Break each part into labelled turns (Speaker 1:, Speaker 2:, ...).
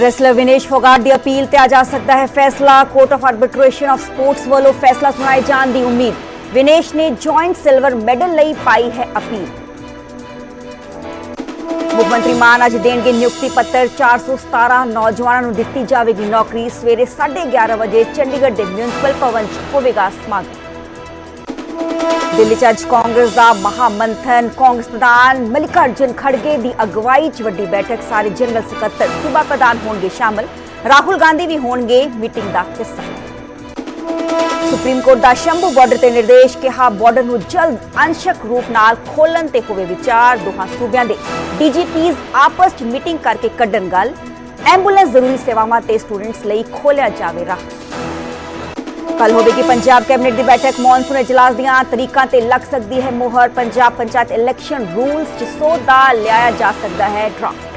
Speaker 1: Wrestler Vinesh Phogat ਦੀ appeal ਤੇ ਆ ਜਾ ਸਕਦਾ ਹੈ ਫੈਸਲਾ। Court of arbitration of sports ਵੱਲੋਂ ਫੈਸਲਾ ਸੁਣਾਏ ਜਾਣ ਦੀ ਉਮੀਦ। ਵਿਨੇਸ਼ ਨੇ ਜੁਆਇੰਟ ਸਿਲਵਰ ਮੈਡਲ ਲਈ ਪਾਈ ਹੈ ਅਪੀਲ। ਮੁੱਖ ਮੰਤਰੀ ਮਾਨ ਅੱਜ ਦੇਣਗੇ ਨਿਯੁਕਤੀ ਪੱਤਰ। 417 ਨੌਜਵਾਨਾਂ ਨੂੰ ਦਿੱਤੀ ਜਾਵੇਗੀ ਨੌਕਰੀ। ਸਵੇਰੇ 11:30 ਵਜੇ ਚੰਡੀਗੜ੍ਹ ਦੇ ਮਿਊਨਿਸਪਲ ਭਵਨ 'ਚ ਹੋਵੇਗਾ ਸਮਾਗਮ। ਦਿੱਲੀ 'ਚ ਅੱਜ ਕਾਂਗਰਸ ਦਾ ਮਹਾਮੰਥਨ। ਕਾਂਗਰਸ ਪ੍ਰਧਾਨ ਮਲਿਕਾਰਜੁਨ ਖੜਗੇ ਦੀ ਅਗਵਾਈ 'ਚ ਵੱਡੀ ਬੈਠਕ। ਸਾਰੇ ਜਨਰਲ ਸਕੱਤਰ ਸੂਬਾ ਪ੍ਰਧਾਨ ਹੋਣਗੇ ਸ਼ਾਮਲ। ਰਾਹੁਲ ਗਾਂਧੀ ਵੀ ਹੋਣਗੇ ਮੀਟਿੰਗ ਦਾ ਹਿੱਸਾ। ਸੁਪਰੀਮ ਕੋਰਟ ਦਾ ਸ਼ੰਭੂ ਬਾਰਡਰ ਤੇ ਨਿਰਦੇਸ਼ ਕਿਹਾ ਬਾਰਡਰ ਨੂੰ ਜਲਦ ਅੰਸ਼ਕ ਰੂਪ ਨਾਲ ਖੋਲਣ ਤੇ ਹੋਵੇ ਵਿਚਾਰ। ਦੋਹਾਂ ਸੂਬਿਆਂ ਦੇ ਡੀਜੀਪੀਜ਼ ਆਪਸ 'ਚ ਮੀਟਿੰਗ ਕਰਕੇ ਕੱਢਣ ਗੱਲ। ਐਂਬੂਲੈਂਸ ਜ਼ਰੂਰੀ ਸੇਵਾਵਾਂ ਤੇ ਸਟੂਡੈਂਟਸ ਲਈ ਖੋਲਿਆ ਜਾਵੇ ਰਾਹ। ਕੱਲ ਹੋਵੇਗੀ ਪੰਜਾਬ ਕੈਬਨਿਟ ਦੀ ਬੈਠਕ। ਮੌਨਸੂਨ ਇਜਲਾਸ ਦੀਆਂ ਤਰੀਕਾਂ ਤੇ ਲੱਗ ਸਕਦੀ ਹੈ ਮੋਹਰ। ਪੰਜਾਬ ਪੰਚਾਇਤ ਇਲੈਕਸ਼ਨ ਰੂਲਸ 'ਚ ਸੋਧਾ ਲਿਆਇਆ ਜਾ ਸਕਦਾ ਹੈ ਡਰਾਫਟ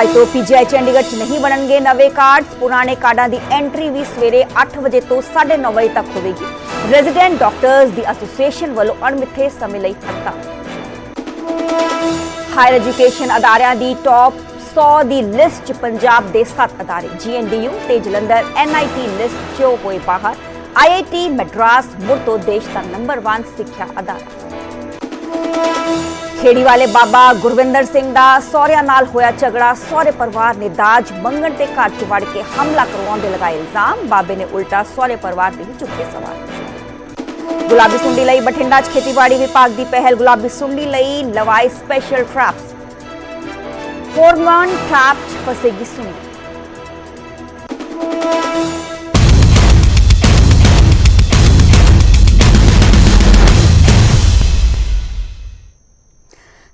Speaker 1: ਅੱਜ ਤੋਂ ਪੀਜੀਆਈ ਚੰਡੀਗੜ੍ਹ 'ਚ ਨਹੀਂ ਬਣਨਗੇ ਨਵੇਂ ਕਾਰਡਸ। ਪੁਰਾਣੇ ਕਾਰਡਾਂ ਦੀ ਐਂਟਰੀ ਵੀ ਸਵੇਰੇ 8 ਵਜੇ ਤੋਂ 9:30 ਵਜੇ ਤੱਕ ਹੋਵੇਗੀ। ਰੈਜ਼ੀਡੈਂਟ ਡਾਕਟਰਸ ਦੀ ਐਸੋਸੀਏਸ਼ਨ ਵੱਲੋਂ ਅਣਮਿੱਥੇ ਸਮੇਂ ਲਈ ਹੜਤਾਲ। ਹਾਇਰ ਐਜੂਕੇਸ਼ਨ ਅਦਾਰਿਆਂ ਦੀ ਟੌਪ 100 ਦੀ ਲਿਸਟ 'ਚ ਪੰਜਾਬ ਦੇ 7 ਅਦਾਰੇ ਜੀਐਨਡੀਯੂ ਤੇ ਜਲੰਧਰ ਐਨਆਈਟੀ ਲਿਸਟ 'ਚੋਂ ਹੋਏ ਬਾਹਰ ਆਈਆਈਟੀ ਮੈਡਰਾਸ ਮੁੜ ਤੋਂ ਦੇਸ਼ ਦਾ ਨੰਬਰ 1 ਸਿੱਖਿਆ ਅਦਾਰਾ। ਖੇੜੀ ਵਾਲੇ ਬਾਬਾ ਗੁਰਵਿੰਦਰ ਸਿੰਘ ਦਾ ਸਹੁਰਿਆਂ ਨਾਲ ਹੋਇਆ ਝਗੜਾ, ਸਹੁਰੇ ਪਰਿਵਾਰ ਨੇ ਦਾਜ ਮੰਗਣ ਤੇ ਘਰ 'ਚ ਵੜ ਕੇ ਹਮਲਾ ਕਰਵਾਉਣ ਦੇ ਲਗਾਏ ਇਲਜ਼ਾਮ, ਬਾਬੇ ਨੇ ਉਲਟਾ ਸਹੁਰੇ ਪਰਿਵਾਰ ਦੇ ਚੁੱਕੇ ਸਵਾਲ ਗੁਲਾਬੀ ਸੁੰਡੀ ਲਈ ਬਠਿੰਡਾ 'ਚ ਖੇਤੀਬਾੜੀ ਵਿਭਾਗ ਦੀ ਪਹਿਲ, ਗੁਲਾਬੀ ਸੁੰਡੀ ਲਈ ਲਵਾਏ special traps forman trapped for Segisund.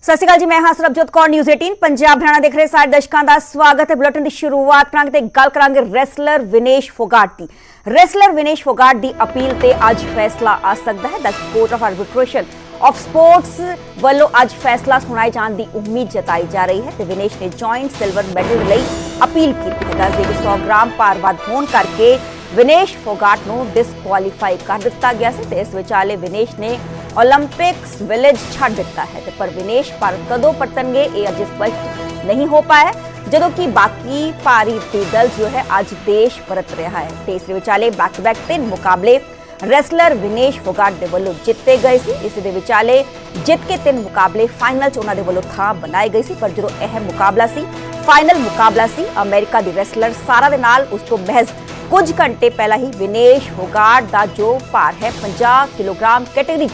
Speaker 1: ਸਤਿ ਸ਼੍ਰੀ ਅਕਾਲ ਜੀ, ਮੈਂ ਹਾਂ ਸਰਬਜੋਤ ਕੌਰ ਨਿਊਜ਼ 18 ਪੰਜਾਬ ਹਰਿਆਣਾ ਦੇਖ ਰਹੇ ਸਾਰੇ ਦਰਸ਼ਕਾਂ ਦਾ ਸਵਾਗਤ ਹੈ ਬੁਲੇਟਿਨ ਦੀ ਸ਼ੁਰੂਆਤ ਕਰਾਂਗੇ ਤੇ ਗੱਲ ਕਰਾਂਗੇ ਰੈਸਲਰ ਵਿਨੇਸ਼ ਫੋਗਾਟ ਦੀ। ਰੈਸਲਰ ਵਿਨੇਸ਼ ਫੋਗਾਟ ਦੀ ਅਪੀਲ ਤੇ ਅੱਜ ਫੈਸਲਾ ਆ ਸਕਦਾ ਹੈ। ਦਸ court of arbitration of sports ਵੱਲੋਂ ਅੱਜ ਫੈਸਲਾ ਸੁਣਾਏ ਜਾਣ ਦੀ ਉਮੀਦ ਜਤਾਈ ਜਾ ਰਹੀ ਹੈ ਤੇ ਵਿਨੇਸ਼ ਨੇ ਜੁਆਇੰਟ ਸਿਲਵਰ ਮੈਡਲ ਲਈ ਅਪੀਲ ਕੀਤੀ ਹੈ। ਦੱਸਦੇ ਕਿ 100 ਗ੍ਰਾਮ ਭਾਰ ਹੋਣ ਕਰਕੇ ਵਿਨੇਸ਼ ਫੋਗਾਟ ਨੂੰ ਡਿਸਕੁਆਲੀਫਾਈ ਕਰ ਦਿੱਤਾ ਗਿਆ ਸੀ ਤੇ ਇਸ ਵਿਚਾਲੇ ਵਿਨੇਸ਼ ਨੇ ओलंपिक्स विलेज छट दिखता है तो पर विनेश पर कदों परतनगे ए अज स्पष्ट नहीं हो पाया जो कि बाकी पारी के दल जो है, आज देश परत रहा है। तीसरे विचाले बैक बैक तीन मुकाबले। रेसलर विनेश फोगाट के वालों जितते गए थे इस विचाले जित के तीन मुकाबले फाइनल उन्होंने वालों थान बनाए गए थे पर जो अहम मुकाबला से फाइनल मुकाबला से, अमेरिका की रैसलर सारा के नाल उस तो महज कुछ घंटे पहला ही विनेश फोगाट का जो भार है पाँ किलोग्राम कैटेगरी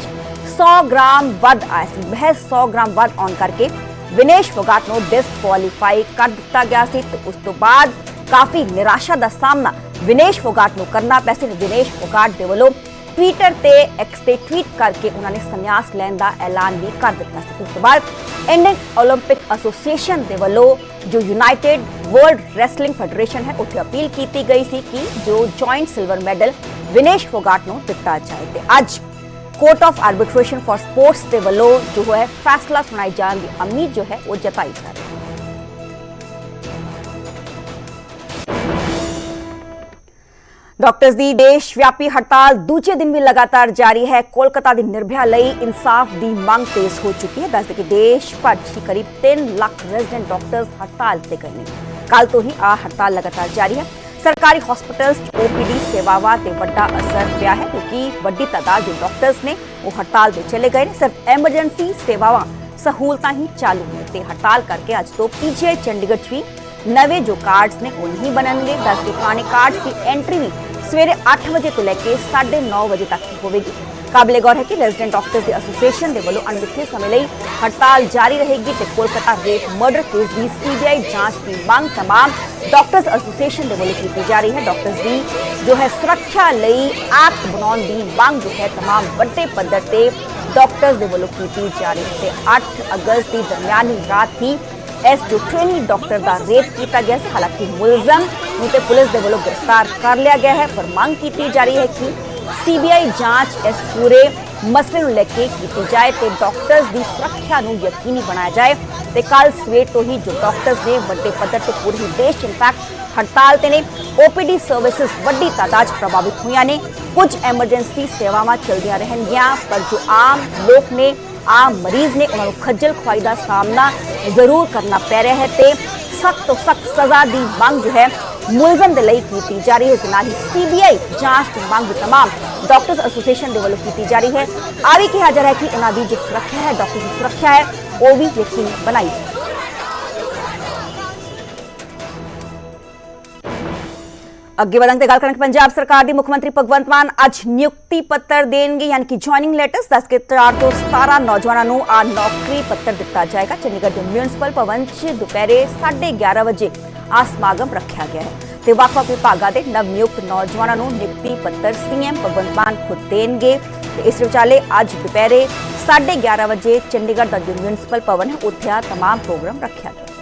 Speaker 1: 100 ਗ੍ਰਾਮ ਵੱਧ ਆਇਆ ਸੀ ਮਹਿਜ਼ 100 ਗ੍ਰਾਮ ਵੱਧ ਆਉਣ ਕਰਕੇ ਵਿਨੇਸ਼ ਫੋਗਾਟ ਨੂੰ ਡਿਸਕੁਆਲੀਫਾਈ ਕਰ ਦਿੱਤਾ ਗਿਆ ਸੀ ਤੇ ਉਸ ਤੋਂ ਬਾਅਦ ਕਾਫੀ ਨਿਰਾਸ਼ਾ ਦਾ ਸਾਹਮਣਾ ਵਿਨੇਸ਼ ਫੋਗਾਟ ਨੂੰ ਕਰਨਾ ਪਿਆ ਸੀ ਵਿਨੇਸ਼ ਫੋਗਾਟ ਦੇ ਵੱਲੋਂ ਟਵਿੱਟਰ ਤੇ ਐਕਸ ਤੇ ਟਵੀਟ ਕਰਕੇ ਉਹਨਾਂ ਨੇ ਸੰਨਿਆਸ ਲੈਣ ਦਾ ਐਲਾਨ ਵੀ ਕਰ ਦਿੱਤਾ ਸੀ ਉਸ ਤੋਂ ਬਾਅਦ ਇੰਡੀਅਨ 올림픽 ਐਸੋਸੀਏਸ਼ਨ ਦੇ ਵੱਲੋਂ ਜੋ ਯੂਨਾਈਟਿਡ ਵਰਲਡ ਰੈਸਲਿੰਗ ਫੈਡਰੇਸ਼ਨ ਹੈ ਉੱਥੇ ਅਪੀਲ ਕੀਤੀ ਗਈ ਸੀ ਕਿ ਜੋ joint silver medal Vinesh Phogat ਨੂੰ ਦਿੱਤਾ ਜਾਏ ਤੇ ਅੱਜ court of arbitration for sports ਦੇ ਵੱਲੋਂ ਜੋ ਹੈ ਫੈਸਲਾ ਸੁਣਾਈ ਜਾਣ ਦੀ ਉਮੀਦ ਜੋ ਹੈ ਉਹ ਜਤਾਈ ਜਾ ਰਹੀ ਹੈ ਡਾਕਟਰਸ ਦੀ ਦੇਸ਼ ਵਿਆਪੀ ਹੜਤਾਲ ਦੂਜੇ ਦਿਨ ਵੀ ਲਗਾਤਾਰ ਜਾਰੀ ਹੈ ਕੋਲਕਾਤਾ ਦੀ ਨਿਰਭਿਆ ਲਈ ਇਨਸਾਫ ਦੀ ਮੰਗ ਤੇਜ਼ ਹੋ ਚੁੱਕੀ ਹੈ ਦੱਸਦੇ ਕਿ ਦੇਸ਼ ਭਰ 'ਚ ਹੀ ਕਰੀਬ 3 ਲੱਖ ਰੈਜ਼ੀਡੈਂਟ ਡਾਕਟਰਸ ਹੜਤਾਲ ਤੇ ਗਏ ਨੇ ਕੱਲ ਤੋਂ ਹੀ ਆ ਹੜਤਾਲ ਲਗਾਤਾਰ ਜਾਰੀ ਹੈ ਸਰਕਾਰੀ ਹਸਪੀਟਲਸ 'ਚ ਓਪੀਡੀ ਸੇਵਾਵਾਂ ਤੇ ਵੱਡਾ ਅਸਰ ਪਿਆ ਹੈ ਕਿਉਂਕਿ ਵੱਡੀ ਤਾਦਾਦ ਦੇ ਡਾਕਟਰਸ ਨੇ ਉਹ ਹੜਤਾਲ ਤੇ ਚਲੇ ਗਏ ਨੇ। ਸਿਰਫ ਐਮਰਜੈਂਸੀ ਸੇਵਾਵਾਂ ਸਹੂਲਤਾਂ ਹੀ ਚਾਲੂ ਨੇ ਤੇ ਹੜਤਾਲ ਕਰਕੇ ਅੱਜ ਤੋਂ ਪੀਜੀਆਈ ਚੰਡੀਗੜ੍ਹ 'ਚ ਵੀ ਨਵੇਂ ਜੋ ਕਾਰਡਸ ਨੇ ਉਹ ਨਹੀਂ ਬਣਨਗੇ। ਦਸ ਕੇ ਪੁਰਾਣੇ ਕਾਰਡਸ ਦੀ ਐਂਟਰੀ ਵੀ ਸਵੇਰੇ 8 ਵਜੇ ਤੋਂ ਲੈ ਕੇ 9:30 ਵਜੇ ਤੱਕ ਹੋਵੇਗੀ। ਕਾਬਲੇ ਗੌਰ ਹੈ ਕਿ ਰੈਜ਼ੀਡੈਂਟ ਡਾਕਟਰਸ ਦੀ ਐਸੋਸੀਏਸ਼ਨ ਦੇ ਵੱਲੋਂ ਅਣਮਿੱਥੇ ਸਮੇਂ ਲਈ ਹੜਤਾਲ ਜਾਰੀ ਰਹੇਗੀ ਤੇ ਕੋਲਕਾਤਾ ਰੇਪ ਮਰਡਰ ਕੇਸ ਦੀ ਸੀਬੀਆਈ ਜਾਂਚ ਦੀ ਮੰਗ तमाम ਡਾਕਟਰਸ ਐਸੋਸੀਏਸ਼ਨ ਦੇ ਵੱਲੋਂ ਕੀਤੀ ਜਾ ਰਹੀ ਹੈ ਡਾਕਟਰਸ ਦੀ ਜੋ ਹੈ ਸੁਰੱਖਿਆ ਲਈ ਐਕਟ ਬਣਾਉਣ ਦੀ ਮੰਗ ਜੋ ਹੈ तमाम ਵੱਡੇ ਪੱਧਰ ਤੇ ਡਾਕਟਰਸ ਦੇ ਵੱਲੋਂ ਕੀਤੀ ਜਾ ਰਹੀ ਹੈ ਤੇ 8 ਅਗਸਤ ਦੀ ਦਰਮਿਆਨੀ ਰਾਤ ਹੀ ਇਸ ਜੋ ਟ੍ਰੇਨੀ ਡਾਕਟਰ ਦਾ ਰੇਪ ਕੀਤਾ ਗਿਆ ਸੀ ਹਾਲਾਂਕਿ ਮੁਲਜ਼ਮ ਨੂੰ ਤੇ ਪੁਲਿਸ ਦੇ ਵੱਲੋਂ ਗ੍ਰਿਫਤਾਰ ਕਰ ਲਿਆ ਗਿਆ ਹੈ ਪਰ ਮੰਗ ਕੀਤੀ ਜਾ ਰਹੀ ਹੈ ਕਿ ਸੀਬੀਆਈ ਜਾਂਚ ਇਸ ਪੂਰੇ ਮਸਲੇ ਨੂੰ ਲੈ ਕੇ ਕੀਤੀ ਜਾਏ ਤੇ ਡਾਕਟਰਸ ਦੀ ਸੁਰੱਖਿਆ ਨੂੰ ਯਕੀਨੀ ਬਣਾਇਆ ਜਾਏ ਤੇ ਕੱਲ ਸਵੇਰ ਤੋਂ ਹੀ ਜੋ ਡਾਕਟਰਸ ਨੇ ਵੱਡੇ ਪੱਧਰ ਤੇ ਪੂਰੇ ਹੀ ਦੇਸ਼ ਇਨਫੈਕਟ ਹੜਤਾਲ ਤੇ ਨੇ ਓਪੀਡੀ ਸਰਵਿਸਿਜ਼ ਵੱਡੀ ਤਾਦਾਦ ਪ੍ਰਭਾਵਿਤ ਹੋਈਆਂ ਨੇ। ਕੁਝ ਐਮਰਜੈਂਸੀ ਸੇਵਾਵਾਂ ਚੱਲਦੀਆਂ ਰਹਿਣਗੀਆਂ, ਪਰ ਜੋ ਆਮ ਲੋਕ ਨੇ, ਆਮ ਮਰੀਜ਼ ਨੇ, ਉਹਨਾਂ ਨੂੰ ਖੱਜਲ ਖੁਆਈ ਦਾ ਸਾਹਮਣਾ ਜ਼ਰੂਰ ਕਰਨਾ ਪੈ ਰਿਹਾ ਹੈ ਤੇ ਸਖਤ ਤੋਂ ਸਖਤ ਸਜ਼ਾ ਦੀ ਮੰਗ ਜੋ ਹੈ ਮੁਲਜ਼ਮ ਦੇ ਲਈ ਕੀਤੀ ਜਾ ਰਹੀ ਹੈ ਇਸ ਦੇ ਨਾਲ ਹੀ ਸੀਬੀਆਈ ਜਾਂਚ ਦੀ ਮੰਗ ਤਮਾਮ ਡਾਕਟਰਸ ਐਸੋਸੀਏਸ਼ਨ ਦੇ ਵੱਲੋਂ ਕੀਤੀ ਜਾ ਰਹੀ ਹੈ ਆ ਵੀ ਕਿਹਾ ਜਾ ਰਿਹਾ ਹੈ ਕਿ ਇਹਨਾਂ ਦੀ ਜੋ ਸੁਰੱਖਿਆ ਹੈ ਡਾਕਟਰ ਦੀ ਸੁਰੱਖਿਆ ਹੈ ਉਹ ਵੀ ਯਕੀਨੀ ਬਣਾਈ ਜਾਏ ਅੱਗੇ ਵਧਾਂਗੇ ਤੇ ਗੱਲ ਕਰਾਂਗੇ ਪੰਜਾਬ ਸਰਕਾਰ ਦੀ ਮੁੱਖ ਮੰਤਰੀ ਭਗਵੰਤ ਮਾਨ ਅੱਜ ਨਿਯੁਕਤੀ ਪੱਤਰ ਦੇਣਗੇ ਯਾਨੀ ਕਿ ਜੁਆਇਨਿੰਗ ਲੈਟਰਸ ਦੱਸ ਕੇ 4 ਤੋਂ 17 ਨੌਜਵਾਨਾਂ ਨੂੰ ਆ ਨੌਕਰੀ ਪੱਤਰ ਦਿੱਤਾ ਜਾਏਗਾ ਚੰਡੀਗੜ੍ਹ ਦੇ ਮਿਊਨਿਸਪਲ ਭਵਨ 'ਚ ਦੁਪਹਿਰੇ 11:30 ਵਜੇ ਆ ਸਮਾਗਮ ਰੱਖਿਆ ਗਿਆ ਹੈ ਤੇ ਵੱਖ-ਵੱਖ ਵਿਭਾਗਾਂ ਦੇ ਨਵ ਨਿਯੁਕਤ ਨੌਜਵਾਨਾਂ ਨੂੰ ਨਿਯੁਕਤੀ ਪੱਤਰ ਸੀਐਮ ਭਗਵੰਤ ਮਾਨ ਖੁਦ ਦੇਣਗੇ ਤੇ ਇਸ ਵਿਚਾਲੇ ਅੱਜ ਦੁਪਹਿਰੇ 11:30 ਵਜੇ ਚੰਡੀਗੜ੍ਹ ਦਾ ਜੋ ਮਿਊਨਿਸਪਲ ਭਵਨ ਹੈ ਉੱਥੇ ਆ तमाम ਪ੍ਰੋਗਰਾਮ ਰੱਖਿਆ ਗਿਆ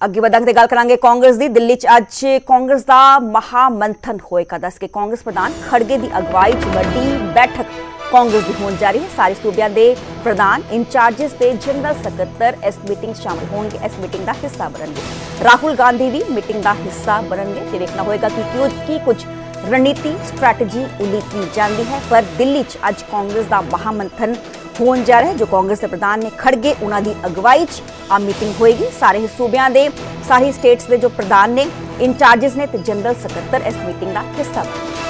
Speaker 1: ਅੱਗੇ ਵਧਾਂਗੇ ਤੇ ਗੱਲ ਕਰਾਂਗੇ ਕਾਂਗਰਸ ਦੀ ਦਿੱਲੀ 'ਚ ਅੱਜ ਕਾਂਗਰਸ ਦਾ ਮਹਾ ਮੰਥਨ ਹੋਏਗਾ ਦੱਸ ਕੇ ਕਾਂਗਰਸ ਪ੍ਰਧਾਨ ਖੜਗੇ ਦੀ ਅਗਵਾਈ 'ਚ ਵੱਡੀ ਬੈਠਕ ਕਾਂਗਰਸ ਦੀ ਹੋਣ ਜਾ ਰਹੀ ਹੈ। ਸਾਰੇ ਸੂਬਿਆਂ ਦੇ ਪ੍ਰਧਾਨ ਇੰਚਾਰਜਸ ਤੇ ਜਨਰਲ ਸਕੱਤਰ ਇਸ ਮੀਟਿੰਗ ਸ਼ਾਮਲ ਹੋਣਗੇ। ਇਸ ਮੀਟਿੰਗ ਦਾ ਹਿੱਸਾ ਬਣਨਗੇ। ਰਾਹੁਲ ਗਾਂਧੀ ਵੀ ਮੀਟਿੰਗ ਦਾ ਹਿੱਸਾ ਬਣਨਗੇ ਤੇ ਵੇਖਣਾ ਹੋਏਗਾ ਕਿ ਕਿਉਂ ਕੀ ਕੁਝ ਰਣਨੀਤੀ, ਸਟ੍ਰੈਟਜੀ ਉਲੀਕੀ ਜਾਂਦੀ ਹੈ। ਪਰ ਦਿੱਲੀ 'ਚ ਅੱਜ ਕਾਂਗਰਸ ਦਾ ਮਹਾਮੰਥਨ ਹੋਣ ਜਾ ਰਿਹਾ ਹੈ, ਜੋ ਕਾਂਗਰਸ ਦੇ ਪ੍ਰਧਾਨ ਨੇ ਖੜਗੇ ਉਹਨਾਂ ਦੀ ਅਗਵਾਈ 'ਚ ਆ ਮੀਟਿੰਗ ਹੋਏਗੀ। ਸਾਰੇ ਸੂਬਿਆਂ ਦੇ ਸਾਰੇ ਸਟੇਟਸ ਦੇ ਜੋ ਪ੍ਰਧਾਨ ਨੇ, ਇੰਚਾਰਜਸ ਨੇ ਤੇ ਜਨਰਲ ਸਕੱਤਰ ਇਸ ਮੀਟਿੰਗ ਦਾ ਹਿੱਸਾ ਬਣਨਗੇ।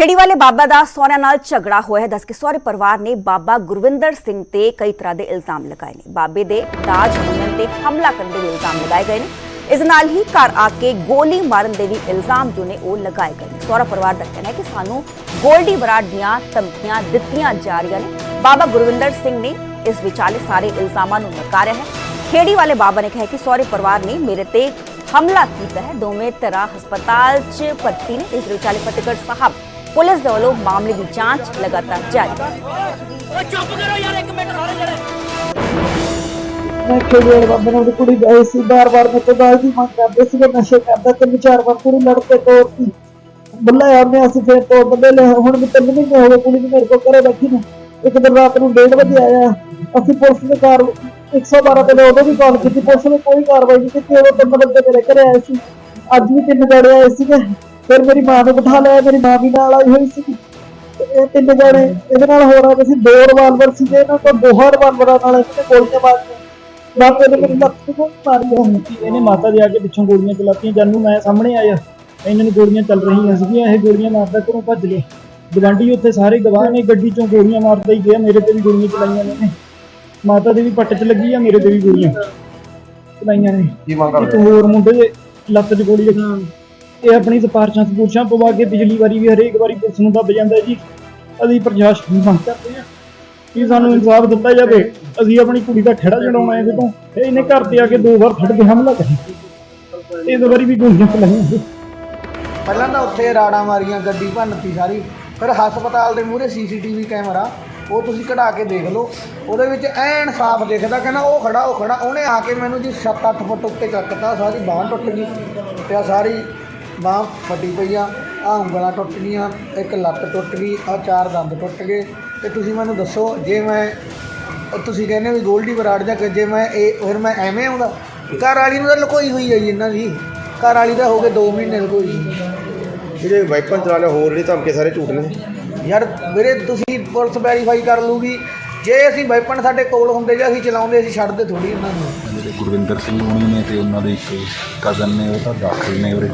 Speaker 1: ਖੇੜੀ ਵਾਲੇ ਬਾਬਾ ਦਾ ਸਹੁਰਿਆਂ ਨਾਲ ਝਗੜਾ ਹੋਇਆ ਹੈ। ਦੱਸ ਕੇ ਸਹੁਰੇ ਪਰਿਵਾਰ ਨੇ ਬਾਬਾ ਗੁਰਵਿੰਦਰ ਸਿੰਘ ਤੇ ਕਈ ਤਰ੍ਹਾਂ ਦੇ ਇਲਜ਼ਾਮ ਲਗਾਏ ਨੇ। ਬਾਬੇ ਦੇ ਦਾਜ ਮੰਗਣ ਤੇ ਹਮਲਾ ਕਰਨ ਦੇ ਇਲਜ਼ਾਮ ਲਗਾਏ ਗਏ ਨੇ। ਇਸ ਨਾਲ ਹੀ ਘਰ ਆ ਕੇ ਗੋਲੀ ਮਾਰਨ ਦੇ ਵੀ ਇਲਜ਼ਾਮ ਜੋ ਨੇ ਉਹ ਲਗਾਏ ਗਏ ਨੇ। ਸਹੁਰਾ ਪਰਿਵਾਰ ਦਾ ਕਹਿਣਾ ਹੈ ਕਿ ਸਾਨੂੰ ਗੋਲਡੀ ਬਰਾੜ ਦੀਆਂ ਧਮਕੀਆਂ ਦਿੱਤੀਆਂ ਜਾ ਰਹੀਆਂ ਨੇ। ਬਾਬਾ ਗੁਰਵਿੰਦਰ ਸਿੰਘ ਨੇ ਇਸ ਵਿਚਾਲੇ ਸਾਰੇ ਇਲਜ਼ਾਮਾਂ ਨੂੰ ਨਕਾਰਿਆ ਹੈ। ਖੇੜੀ ਵਾਲੇ ਬਾਬਾ ਨੇ ਕਿਹਾ ਕਿ ਸਹੁਰੇ ਪਰਿਵਾਰ ਨੇ ਮੇਰੇ ਤੇ ਹਮਲਾ ਕੀਤਾ ਹੈ। ਦੋਵੇਂ ਤਰ੍ਹਾਂ ਹਸਪਤਾਲ 'ਚ ਭਰਤੀ ਨੇ। ਇਸ ਵਿਚਾਲੇ ਫਤਿਹਗੜ੍ਹ ਸਾਹਿਬ ਪੁਲਿਸ ਦੇ ਵੱਲੋਂ ਮਾਮਲੇ ਦੀ ਜਾਂਚ ਲਗਾਤਾਰ ਜਾਰੀ। ਹੈ
Speaker 2: ਓ ਚੁੱਪ ਕਰੋ ਯਾਰ ਇੱਕ ਮਿੰਟ ਸਾਰੇ ਜਣੇ
Speaker 3: ਮੈਂ ਖੇਡੀ ਵਾਲੇ ਬਾਬੇ ਨਾਲ ਉਹਦੀ ਕੁੜੀ ਗਈ ਸੀ ਬਾਰ-ਬਾਰ ਮੇਰੇ ਤੋਂ ਦਾਜ ਦੀ ਮੰਗ ਕਰਦੇ ਸੀ ਨਸ਼ੇ ਕਰਦਾ ਤਿੰਨ ਚਾਰ ਵਾਰ ਕੁੜੀ ਲੜ ਕੇ ਤੋੜਤੀ ਬੱਲਾ ਯਾਰ ਨੇ ਅਸੀਂ ਫਿਰ ਤੋੜ ਬੰਦੇ ਲੈ ਹੁਣ ਵੀ ਤਿੰਨ ਮਹੀਨੇ ਹੋ ਗਏ ਕੁੜੀ ਨੂੰ ਮੇਰੇ ਕੋਲ ਘਰੇ ਬੈਠੀ ਨੂੰ। ਇੱਕ ਦਿਨ ਰਾਤ ਨੂੰ 1:30 ਵਜੇ ਆਇਆ। ਅਸੀਂ ਪੁਲਿਸ ਦੇ ਕਾਰ 112 ਤੇ ਉਦੋਂ ਵੀ ਕਾਲ ਕੀਤੀ ਪੁਲਿਸ ਨੇ ਕੋਈ ਕਾਰਵਾਈ ਨਹੀਂ ਕੀਤੀ ਉਹ ਤਿੰਨ ਬੰਦੇ ਮੇਰੇ ਘਰੇ ਆਏ ਸੀ। ਅੱਜ ਵੀ ਤਿੰਨ ਜਣੇ ਆਏ ਸੀਗੇ। ਫਿਰ ਮੇਰੀ ਮਾਂ ਨੂੰ ਬਿਠਾ ਲਿਆ ਮੇਰੀ ਮਾਂ ਵੀ ਨਾਲ ਆਈ ਹੋਈ ਸੀ ਇਹ ਤਿੰਨ ਜਣੇ ਇਹਦੇ ਨਾਲ ਹੋਰ ਆ ਸੀ ਦੋ ਰਿਵਾਲਵਰ ਸੀਗੇ ਇਹਨਾਂ ਕੋਲ ਦੋ ਰਿਵਾਲਵਰਾਂ ਨਾਲ ਇਹਨੇ ਗੋਲੀਆਂ ਮਾਰੀਆਂ ਬਾਪੇ ਨੇ ਮੇਰੀ ਲੱਤ ਤੇ ਗੋਲੀ ਮਾਰੀ ਹੋਣੀ
Speaker 4: ਇਹਨੇ ਮਾਤਾ ਦੇ ਆ ਕੇ ਪਿੱਛੋਂ ਗੋਲੀਆਂ ਚਲਾਤੀਆਂ ਜਦ ਨੂੰ ਮੈਂ ਸਾਹਮਣੇ ਆਇਆ। ਇਹਨਾਂ ਨੂੰ ਗੋਲੀਆਂ ਚੱਲ ਰਹੀਆਂ ਸੀਗੀਆਂ ਇਹ ਗੋਲੀਆਂ ਮਾਰਦਾ ਘਰੋਂ ਭੱਜ ਗਏ ਗਵਾਂਢੀ ਉੱਥੇ ਸਾਰੇ ਗਵਾਹ ਨੇ ਗੱਡੀ ਚੋਂ ਗੋਲੀਆਂ ਮਾਰਦਾ ਹੀ ਗਿਆ ਮੇਰੇ ਤੇ ਵੀ ਗੋਲੀਆਂ ਚਲਾਈਆਂ ਨੇ। ਇਹਨੇ। ਮਾਤਾ ਦੇ ਵੀ ਪੱਟ 'ਚ ਲੱਗੀ ਆ ਮੇਰੇ ਤੇ ਵੀ ਗੋਲੀਆਂ ਚਲਾਈਆਂ ਨੇ।
Speaker 5: ਕੀ ਮੰਗ
Speaker 4: ਇੱਕ ਹੋਰ ਮੁੰਡੇ ਦੇ ਲੱਤ 'ਚ ਗੋਲੀ ਲੱਗੀ। ਇਹ ਆਪਣੀ ਸਿਫਾਰਸ਼ਾਂ ਸਪੂਰਸ਼ਾਂ ਪਵਾ ਕੇ ਪਿਛਲੀ ਵਾਰੀ ਵੀ ਹਰੇਕ ਵਾਰੀ ਪੁਲਿਸ ਨੂੰ ਦੱਬ ਜਾਂਦਾ ਜੀ। ਅਸੀਂ ਪ੍ਰਸ਼ਾਸਨ ਨੂੰ ਮੰਗ ਕਰਦੇ ਹਾਂ ਕਿ ਸਾਨੂੰ ਇਨਸਾਫ ਦਿੱਤਾ ਜਾਵੇ। ਅਸੀਂ ਆਪਣੀ ਕੁੜੀ ਦਾ ਖੜਾ ਛਡਾਉਣਾ ਇਹਦੇ ਤੋਂ। ਤੇ ਇਹਨੇ ਘਰ ਤੇ ਆ ਕੇ ਦੋ ਵਾਰ ਫੜ ਕੇ ਹਮਲਾ ਕਰਿਆ। ਇਸ ਵਾਰੀ ਵੀ ਗੋਲੀਆਂ ਚਲਾਈਆਂ
Speaker 6: ਪਹਿਲਾਂ ਤਾਂ ਉੱਥੇ ਰਾੜਾਂ ਮਾਰੀਆਂ, ਗੱਡੀ ਭੰਨਤੀ ਸਾਰੀ। ਫਿਰ ਹਸਪਤਾਲ ਦੇ ਮੂਹਰੇ ਸੀਸੀਟੀਵੀ ਕੈਮਰਾ, ਉਹ ਤੁਸੀਂ ਕਢਾ ਕੇ ਦੇਖ ਲਓ। ਉਹਦੇ ਵਿੱਚ ਐਨ ਸਾਫ਼ ਦਿਖਦਾ, ਕਹਿੰਦਾ ਉਹ ਖੜਾ ਉਹ ਖੜਾ। ਉਹਨੇ ਆ ਕੇ ਮੈਨੂੰ ਜੀ 7-8 ਫੁੱਟ ਉੱਤੇ ਚੱਕਤਾ ਸਾਰੀ ਬਾਂਹ ਟੁੱਟ ਗਈ। ਤੇ ਆ ਸਾਰੀ ਬਾਂਹ ਫਟੀ ਪਈ ਆ ਆ ਉਂਗਲਾਂ ਟੁੱਟ ਗਈਆਂ ਇੱਕ ਲੱਤ ਟੁੱਟ ਗਈ ਆ ਚਾਰ ਦੰਦ ਟੁੱਟ ਗਏ। ਤੇ ਤੁਸੀਂ ਮੈਨੂੰ ਦੱਸੋ ਜੇ ਮੈਂ ਤੁਸੀਂ ਕਹਿੰਦੇ ਵੀ ਗੋਲਡੀ ਬਰਾੜ ਜਾਂ ਜੇ ਮੈਂ ਇਹ ਫਿਰ ਮੈਂ ਐਵੇਂ ਆਉਂਦਾ? ਘਰ ਵਾਲੀ ਨੂੰ ਤਾਂ ਲੁਕੋਈ ਹੋਈ ਹੈ ਜੀ ਇਹਨਾਂ ਦੀ। ਘਰ ਵਾਲੀ ਦਾ ਹੋ ਗਏ 2 ਮਹੀਨੇ ਲੁਕੋਈ।
Speaker 5: ਜਿਹੜੇ ਵਾਈਪਨ ਚਲਾ ਲਿਆ ਹੋਰ ਨਹੀਂ ਧਮਕੇ ਸਾਰੇ ਝੂਠ ਨੇ।
Speaker 6: ਯਾਰ ਵੀਰੇ ਤੁਸੀਂ ਪੁਲਿਸ ਵੈਰੀਫਾਈ ਕਰ ਲੂਗੀ ਜੇ ਅਸੀਂ ਵੈਪਨ ਸਾਡੇ ਕੋਲ ਹੁੰਦੇ ਜਾਂ ਅਸੀਂ ਚਲਾਉਂਦੇ ਅਸੀਂ ਛੱਡਦੇ ਥੋੜੀ ਇਹਨਾਂ ਨੂੰ।
Speaker 7: ਜਿਹੜੇ ਗੁਰਵਿੰਦਰ ਸਿੰਘ ਹੋਣੀ ਨੇ ਤੇ ਉਹਨਾਂ ਦੇ ਇੱਕ ਕਜ਼ਨ ਨੇ ਉਹ ਤਾਂ ਦਾਖਲ ਨੇ ਉਰੇ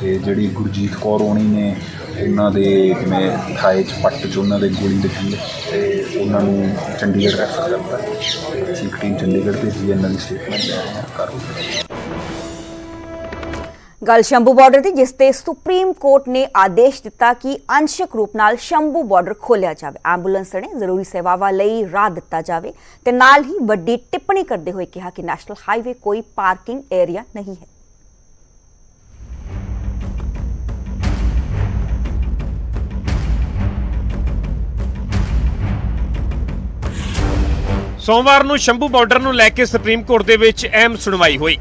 Speaker 7: ਤੇ ਜਿਹੜੀ ਗੁਰਜੀਤ ਕੌਰ ਹੋਣੀ ਨੇ, ਉਹਨਾਂ ਦੇ ਜਿਵੇਂ ਥਾਏ 'ਚ ਪੱਟ 'ਚ ਉਹਨਾਂ ਦੇ ਗੋਲੀ ਲੱਗੀ ਤੇ ਉਹਨਾਂ ਨੂੰ ਚੰਡੀਗੜ੍ਹ ਰੈਫਰ ਕਰਤਾ ਅਸੀਂ ਟੀਮ ਚੰਡੀਗੜ੍ਹ ਭੇਜੀ ਇਹਨਾਂ ਦੀ ਸਟੇਟਮੈਂਟ ਲੈ ਰਹੇ
Speaker 1: ਗੱਲ ਸ਼ੰਭੂ ਬਾਰਡਰ ਦੀ, ਜਿਸ ਤੇ ਸੁਪਰੀਮ ਕੋਰਟ ਨੇ ਆਦੇਸ਼ ਦਿੱਤਾ ਕਿ ਅੰਸ਼ਕ ਰੂਪ ਨਾਲ ਸ਼ੰਭੂ ਬਾਰਡਰ ਖੋਲਿਆ ਜਾਵੇ। ਐਂਬੂਲੈਂਸ ਨੇ ਜ਼ਰੂਰੀ ਸੇਵਾਵਾਂ ਲਈ ਰਾਹ ਦਿੱਤਾ ਜਾਵੇ ਤੇ ਨਾਲ ਹੀ ਵੱਡੀ ਟਿੱਪਣੀ ਕਰਦੇ ਹੋਏ ਕਿਹਾ ਕਿ ਨੈਸ਼ਨਲ ਹਾਈਵੇ ਕੋਈ ਪਾਰਕਿੰਗ ਏਰੀਆ ਨਹੀਂ ਹੈ।
Speaker 8: ਸੋਮਵਾਰ ਨੂੰ ਸ਼ੰਭੂ ਬਾਰਡਰ ਨੂੰ ਲੈ ਕੇ ਸੁਪਰੀਮ ਕੋਰਟ ਦੇ ਵਿੱਚ ਅਹਿਮ ਸੁਣਵਾਈ ਹੋਈ।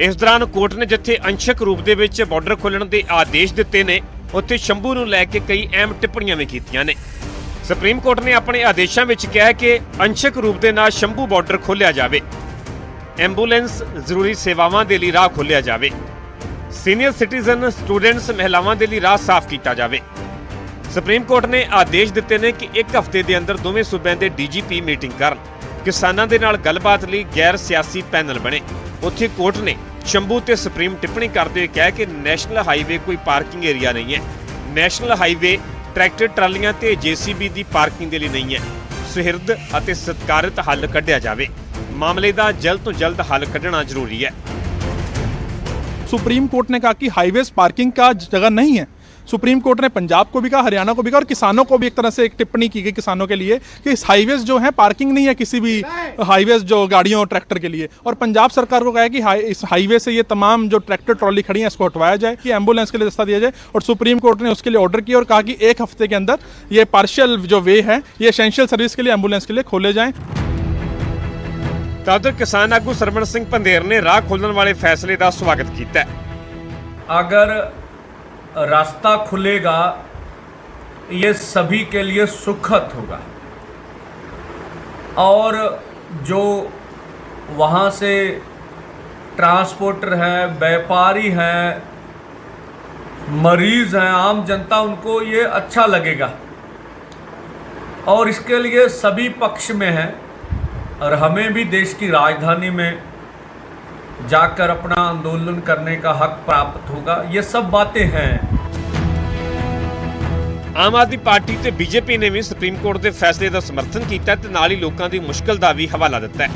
Speaker 8: ਇਸ ਦੌਰਾਨ ਕੋਰਟ ਨੇ ਜਿੱਥੇ ਅੰਸ਼ਕ ਰੂਪ ਦੇ ਵਿੱਚ ਬਾਰਡਰ ਖੋਲ੍ਹਣ ਦੇ ਆਦੇਸ਼ ਦਿੱਤੇ ਨੇ, ਉੱਥੇ ਸ਼ੰਭੂ ਨੂੰ ਲੈ ਕੇ ਕਈ ਅਹਿਮ ਟਿੱਪਣੀਆਂ ਵੀ ਕੀਤੀਆਂ ਨੇ। ਸੁਪਰੀਮ ਕੋਰਟ ਨੇ ਆਪਣੇ ਆਦੇਸ਼ਾਂ ਵਿੱਚ ਕਿਹਾ ਕਿ ਅੰਸ਼ਕ ਰੂਪ ਦੇ ਨਾਲ ਸ਼ੰਭੂ ਬਾਰਡਰ ਖੋਲ੍ਹਿਆ ਜਾਵੇ। ਐਂਬੂਲੈਂਸ ਜ਼ਰੂਰੀ ਸੇਵਾਵਾਂ ਦੇ ਲਈ ਰਾਹ ਖੋਲ੍ਹਿਆ ਜਾਵੇ। ਸੀਨੀਅਰ ਸਿਟੀਜ਼ਨ, ਸਟੂਡੈਂਟਸ, ਮਹਿਲਾਵਾਂ ਦੇ ਲਈ ਰਾਹ ਸਾਫ਼ ਕੀਤਾ ਜਾਵੇ। ਸੁਪਰੀਮ ਕੋਰਟ ਨੇ ਆਦੇਸ਼ ਦਿੱਤੇ ਨੇ ਕਿ ਇੱਕ ਹਫ਼ਤੇ ਦੇ ਅੰਦਰ ਦੋਵੇਂ ਸੂਬਿਆਂ ਦੇ ਡੀਜੀਪੀ ਮੀਟਿੰਗ ਕਰਨ। ਕਿਸਾਨਾਂ ਦੇ ਨਾਲ ਗੱਲਬਾਤ ਲਈ ਗੈਰ ਸਿਆਸੀ ਪੈਨਲ ਬਣੇ ਉੱਥੇ ਕੋਰਟ ਨੇ ਸ਼ੰਭੂ ਤੇ ਸੁਪਰੀਮ ਟਿੱਪਣੀ ਕਰਦੇ ਹੋਏ ਕਿਹਾ ਕਿ ਨੈਸ਼ਨਲ ਹਾਈਵੇ ਕੋਈ ਪਾਰਕਿੰਗ ਏਰੀਆ ਨਹੀਂ ਹੈ ਨੈਸ਼ਨਲ ਹਾਈਵੇ ਟਰੈਕਟਰ ਟਰਾਲੀਆਂ ਤੇ ਜੀਸੀਬੀ ਦੀ ਪਾਰਕਿੰਗ ਦੇ ਲਈ ਨਹੀਂ ਹੈ ਸੁਹਿਰਦ ਅਤੇ ਸਤਕਾਰਿਤ ਹੱਲ ਕੱਢਿਆ ਜਾਵੇ ਮਾਮਲੇ ਦਾ ਜਲਦ ਤੋਂ ਜਲਦ ਹੱਲ ਕੱਢਣਾ ਜ਼ਰੂਰੀ ਹੈ
Speaker 9: सुप्रीम कोर्ट ने कहा कि हाईवेज पार्किंग का जगह नहीं है सुप्रीम कोर्ट ने पंजाब को भी कहा हरियाणा को भी कहा और किसानों को भी एक तरह से एक टिप्पणी की गई किसानों के लिए कि इस हाईवेज जो है पार्किंग नहीं है किसी भी हाईवेज जो गाड़ियों ट्रैक्टर के लिए और पंजाब सरकार को कहा है कि हाई, इस हाईवे से ये तमाम जो ट्रैक्टर ट्रॉली खड़ी हैं इसको हटवाया जाए कि एम्बुलेंस के लिए रास्ता दिया जाए और सुप्रीम कोर्ट ने उसके लिए ऑर्डर किया और कहा कि एक हफ्ते के अंदर ये पार्शियल जो वे है ये एसेंशियल सर्विस के लिए एम्बुलेंस के लिए खोले जाएं
Speaker 8: ਤਾਂ ਉਧਰ ਕਿਸਾਨ ਆਗੂ ਸਰਵਣ ਸਿੰਘ ਪੰਧੇਰ ਨੇ ਰਾਹ ਖੋਲਣ ਵਾਲੇ ਫੈਸਲੇ ਦਾ ਸਵਾਗਤ ਕੀਤਾ ਹੈ
Speaker 10: अगर रास्ता खुलेगा, ये सभी के लिए सुखद होगा। और जो वहाँ से ट्रांसपोर्टर हैं, व्यापारी हैं, मरीज़ हैं, आम जनता, उनको ये अच्छा लगेगा। और इसके लिए सभी पक्ष में हैं और हमें भी देश की राजधानी में जाकर अपना आंदोलन करने का हक प्राप्त होगा ये सब बातें हैं
Speaker 8: ਆਮ ਆਦਮੀ ਪਾਰਟੀ ਤੇ ਬੀਜੇਪੀ ਨੇ ਵੀ ਸੁਪਰੀਮ ਕੋਰਟ ਦੇ ਫੈਸਲੇ ਦਾ ਸਮਰਥਨ ਕੀਤਾ ਤੇ ਨਾਲ ਹੀ ਲੋਕਾਂ ਦੀ ਮੁਸ਼ਕਲ ਦਾ ਵੀ ਹਵਾਲਾ ਦਿੱਤਾ ਹੈ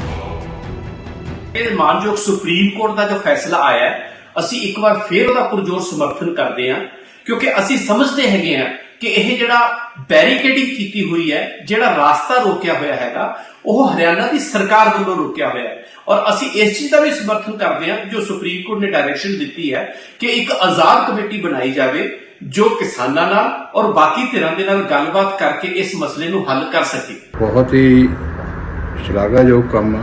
Speaker 11: ਇਹ ਮਾਨਯੋਗ ਸੁਪਰੀਮ ਕੋਰਟ ਦਾ ਜੋ ਫੈਸਲਾ ਆਇਆ ਹੈ, ਅਸੀਂ ਇੱਕ ਵਾਰ ਫੇਰ ਉਹਦਾ ਪੁਰਜੋਰ ਸਮਰਥਨ ਕਰਦੇ ਹਾਂ ਕਿਉਂਕਿ ਅਸੀਂ ਸਮਝਦੇ ਹੈਗੇ ਹਾਂ ਕਿ ਇਹ ਜਿਹੜਾ ਬੈਰੀਕੇਡਿੰਗ ਕੀਤੀ ਹੋਈ ਹੈ, ਜਿਹੜਾ ਰਾਸਤਾ ਰੋਕਿਆ ਹੋਇਆ ਹੈਗਾ, ਉਹ ਹਰਿਆਣਾ ਦੀ ਸਰਕਾਰ ਵੱਲੋਂ ਰੋਕਿਆ ਹੋਇਆ ਹੈ। ਔਰ ਅਸੀਂ ਇਸ ਚੀਜ਼ ਦਾ ਵੀ ਸਮਰਥਨ ਕਰਦੇ ਹਾਂ, ਜੋ ਸੁਪਰੀਮ ਕੋਰਟ ਨੇ ਡਾਇਰੈਕਸ਼ਨ ਦਿੱਤੀ ਹੈ ਕਿ ਇੱਕ ਆਜ਼ਾਦ ਕਮੇਟੀ ਬਣਾਈ ਜਾਵੇ, ਜੋ ਕਿਸਾਨਾਂ ਨਾਲ ਔਰ ਬਾਕੀ ਧਿਰਾਂ ਦੇ ਨਾਲ ਗੱਲਬਾਤ ਕਰਕੇ ਇਸ ਮਸਲੇ ਨੂੰ ਹੱਲ ਕਰ ਸਕੇ।
Speaker 12: ਬਹੁਤ ਹੀ ਸ਼ਲਾਘਾਯੋਗ ਕੰਮ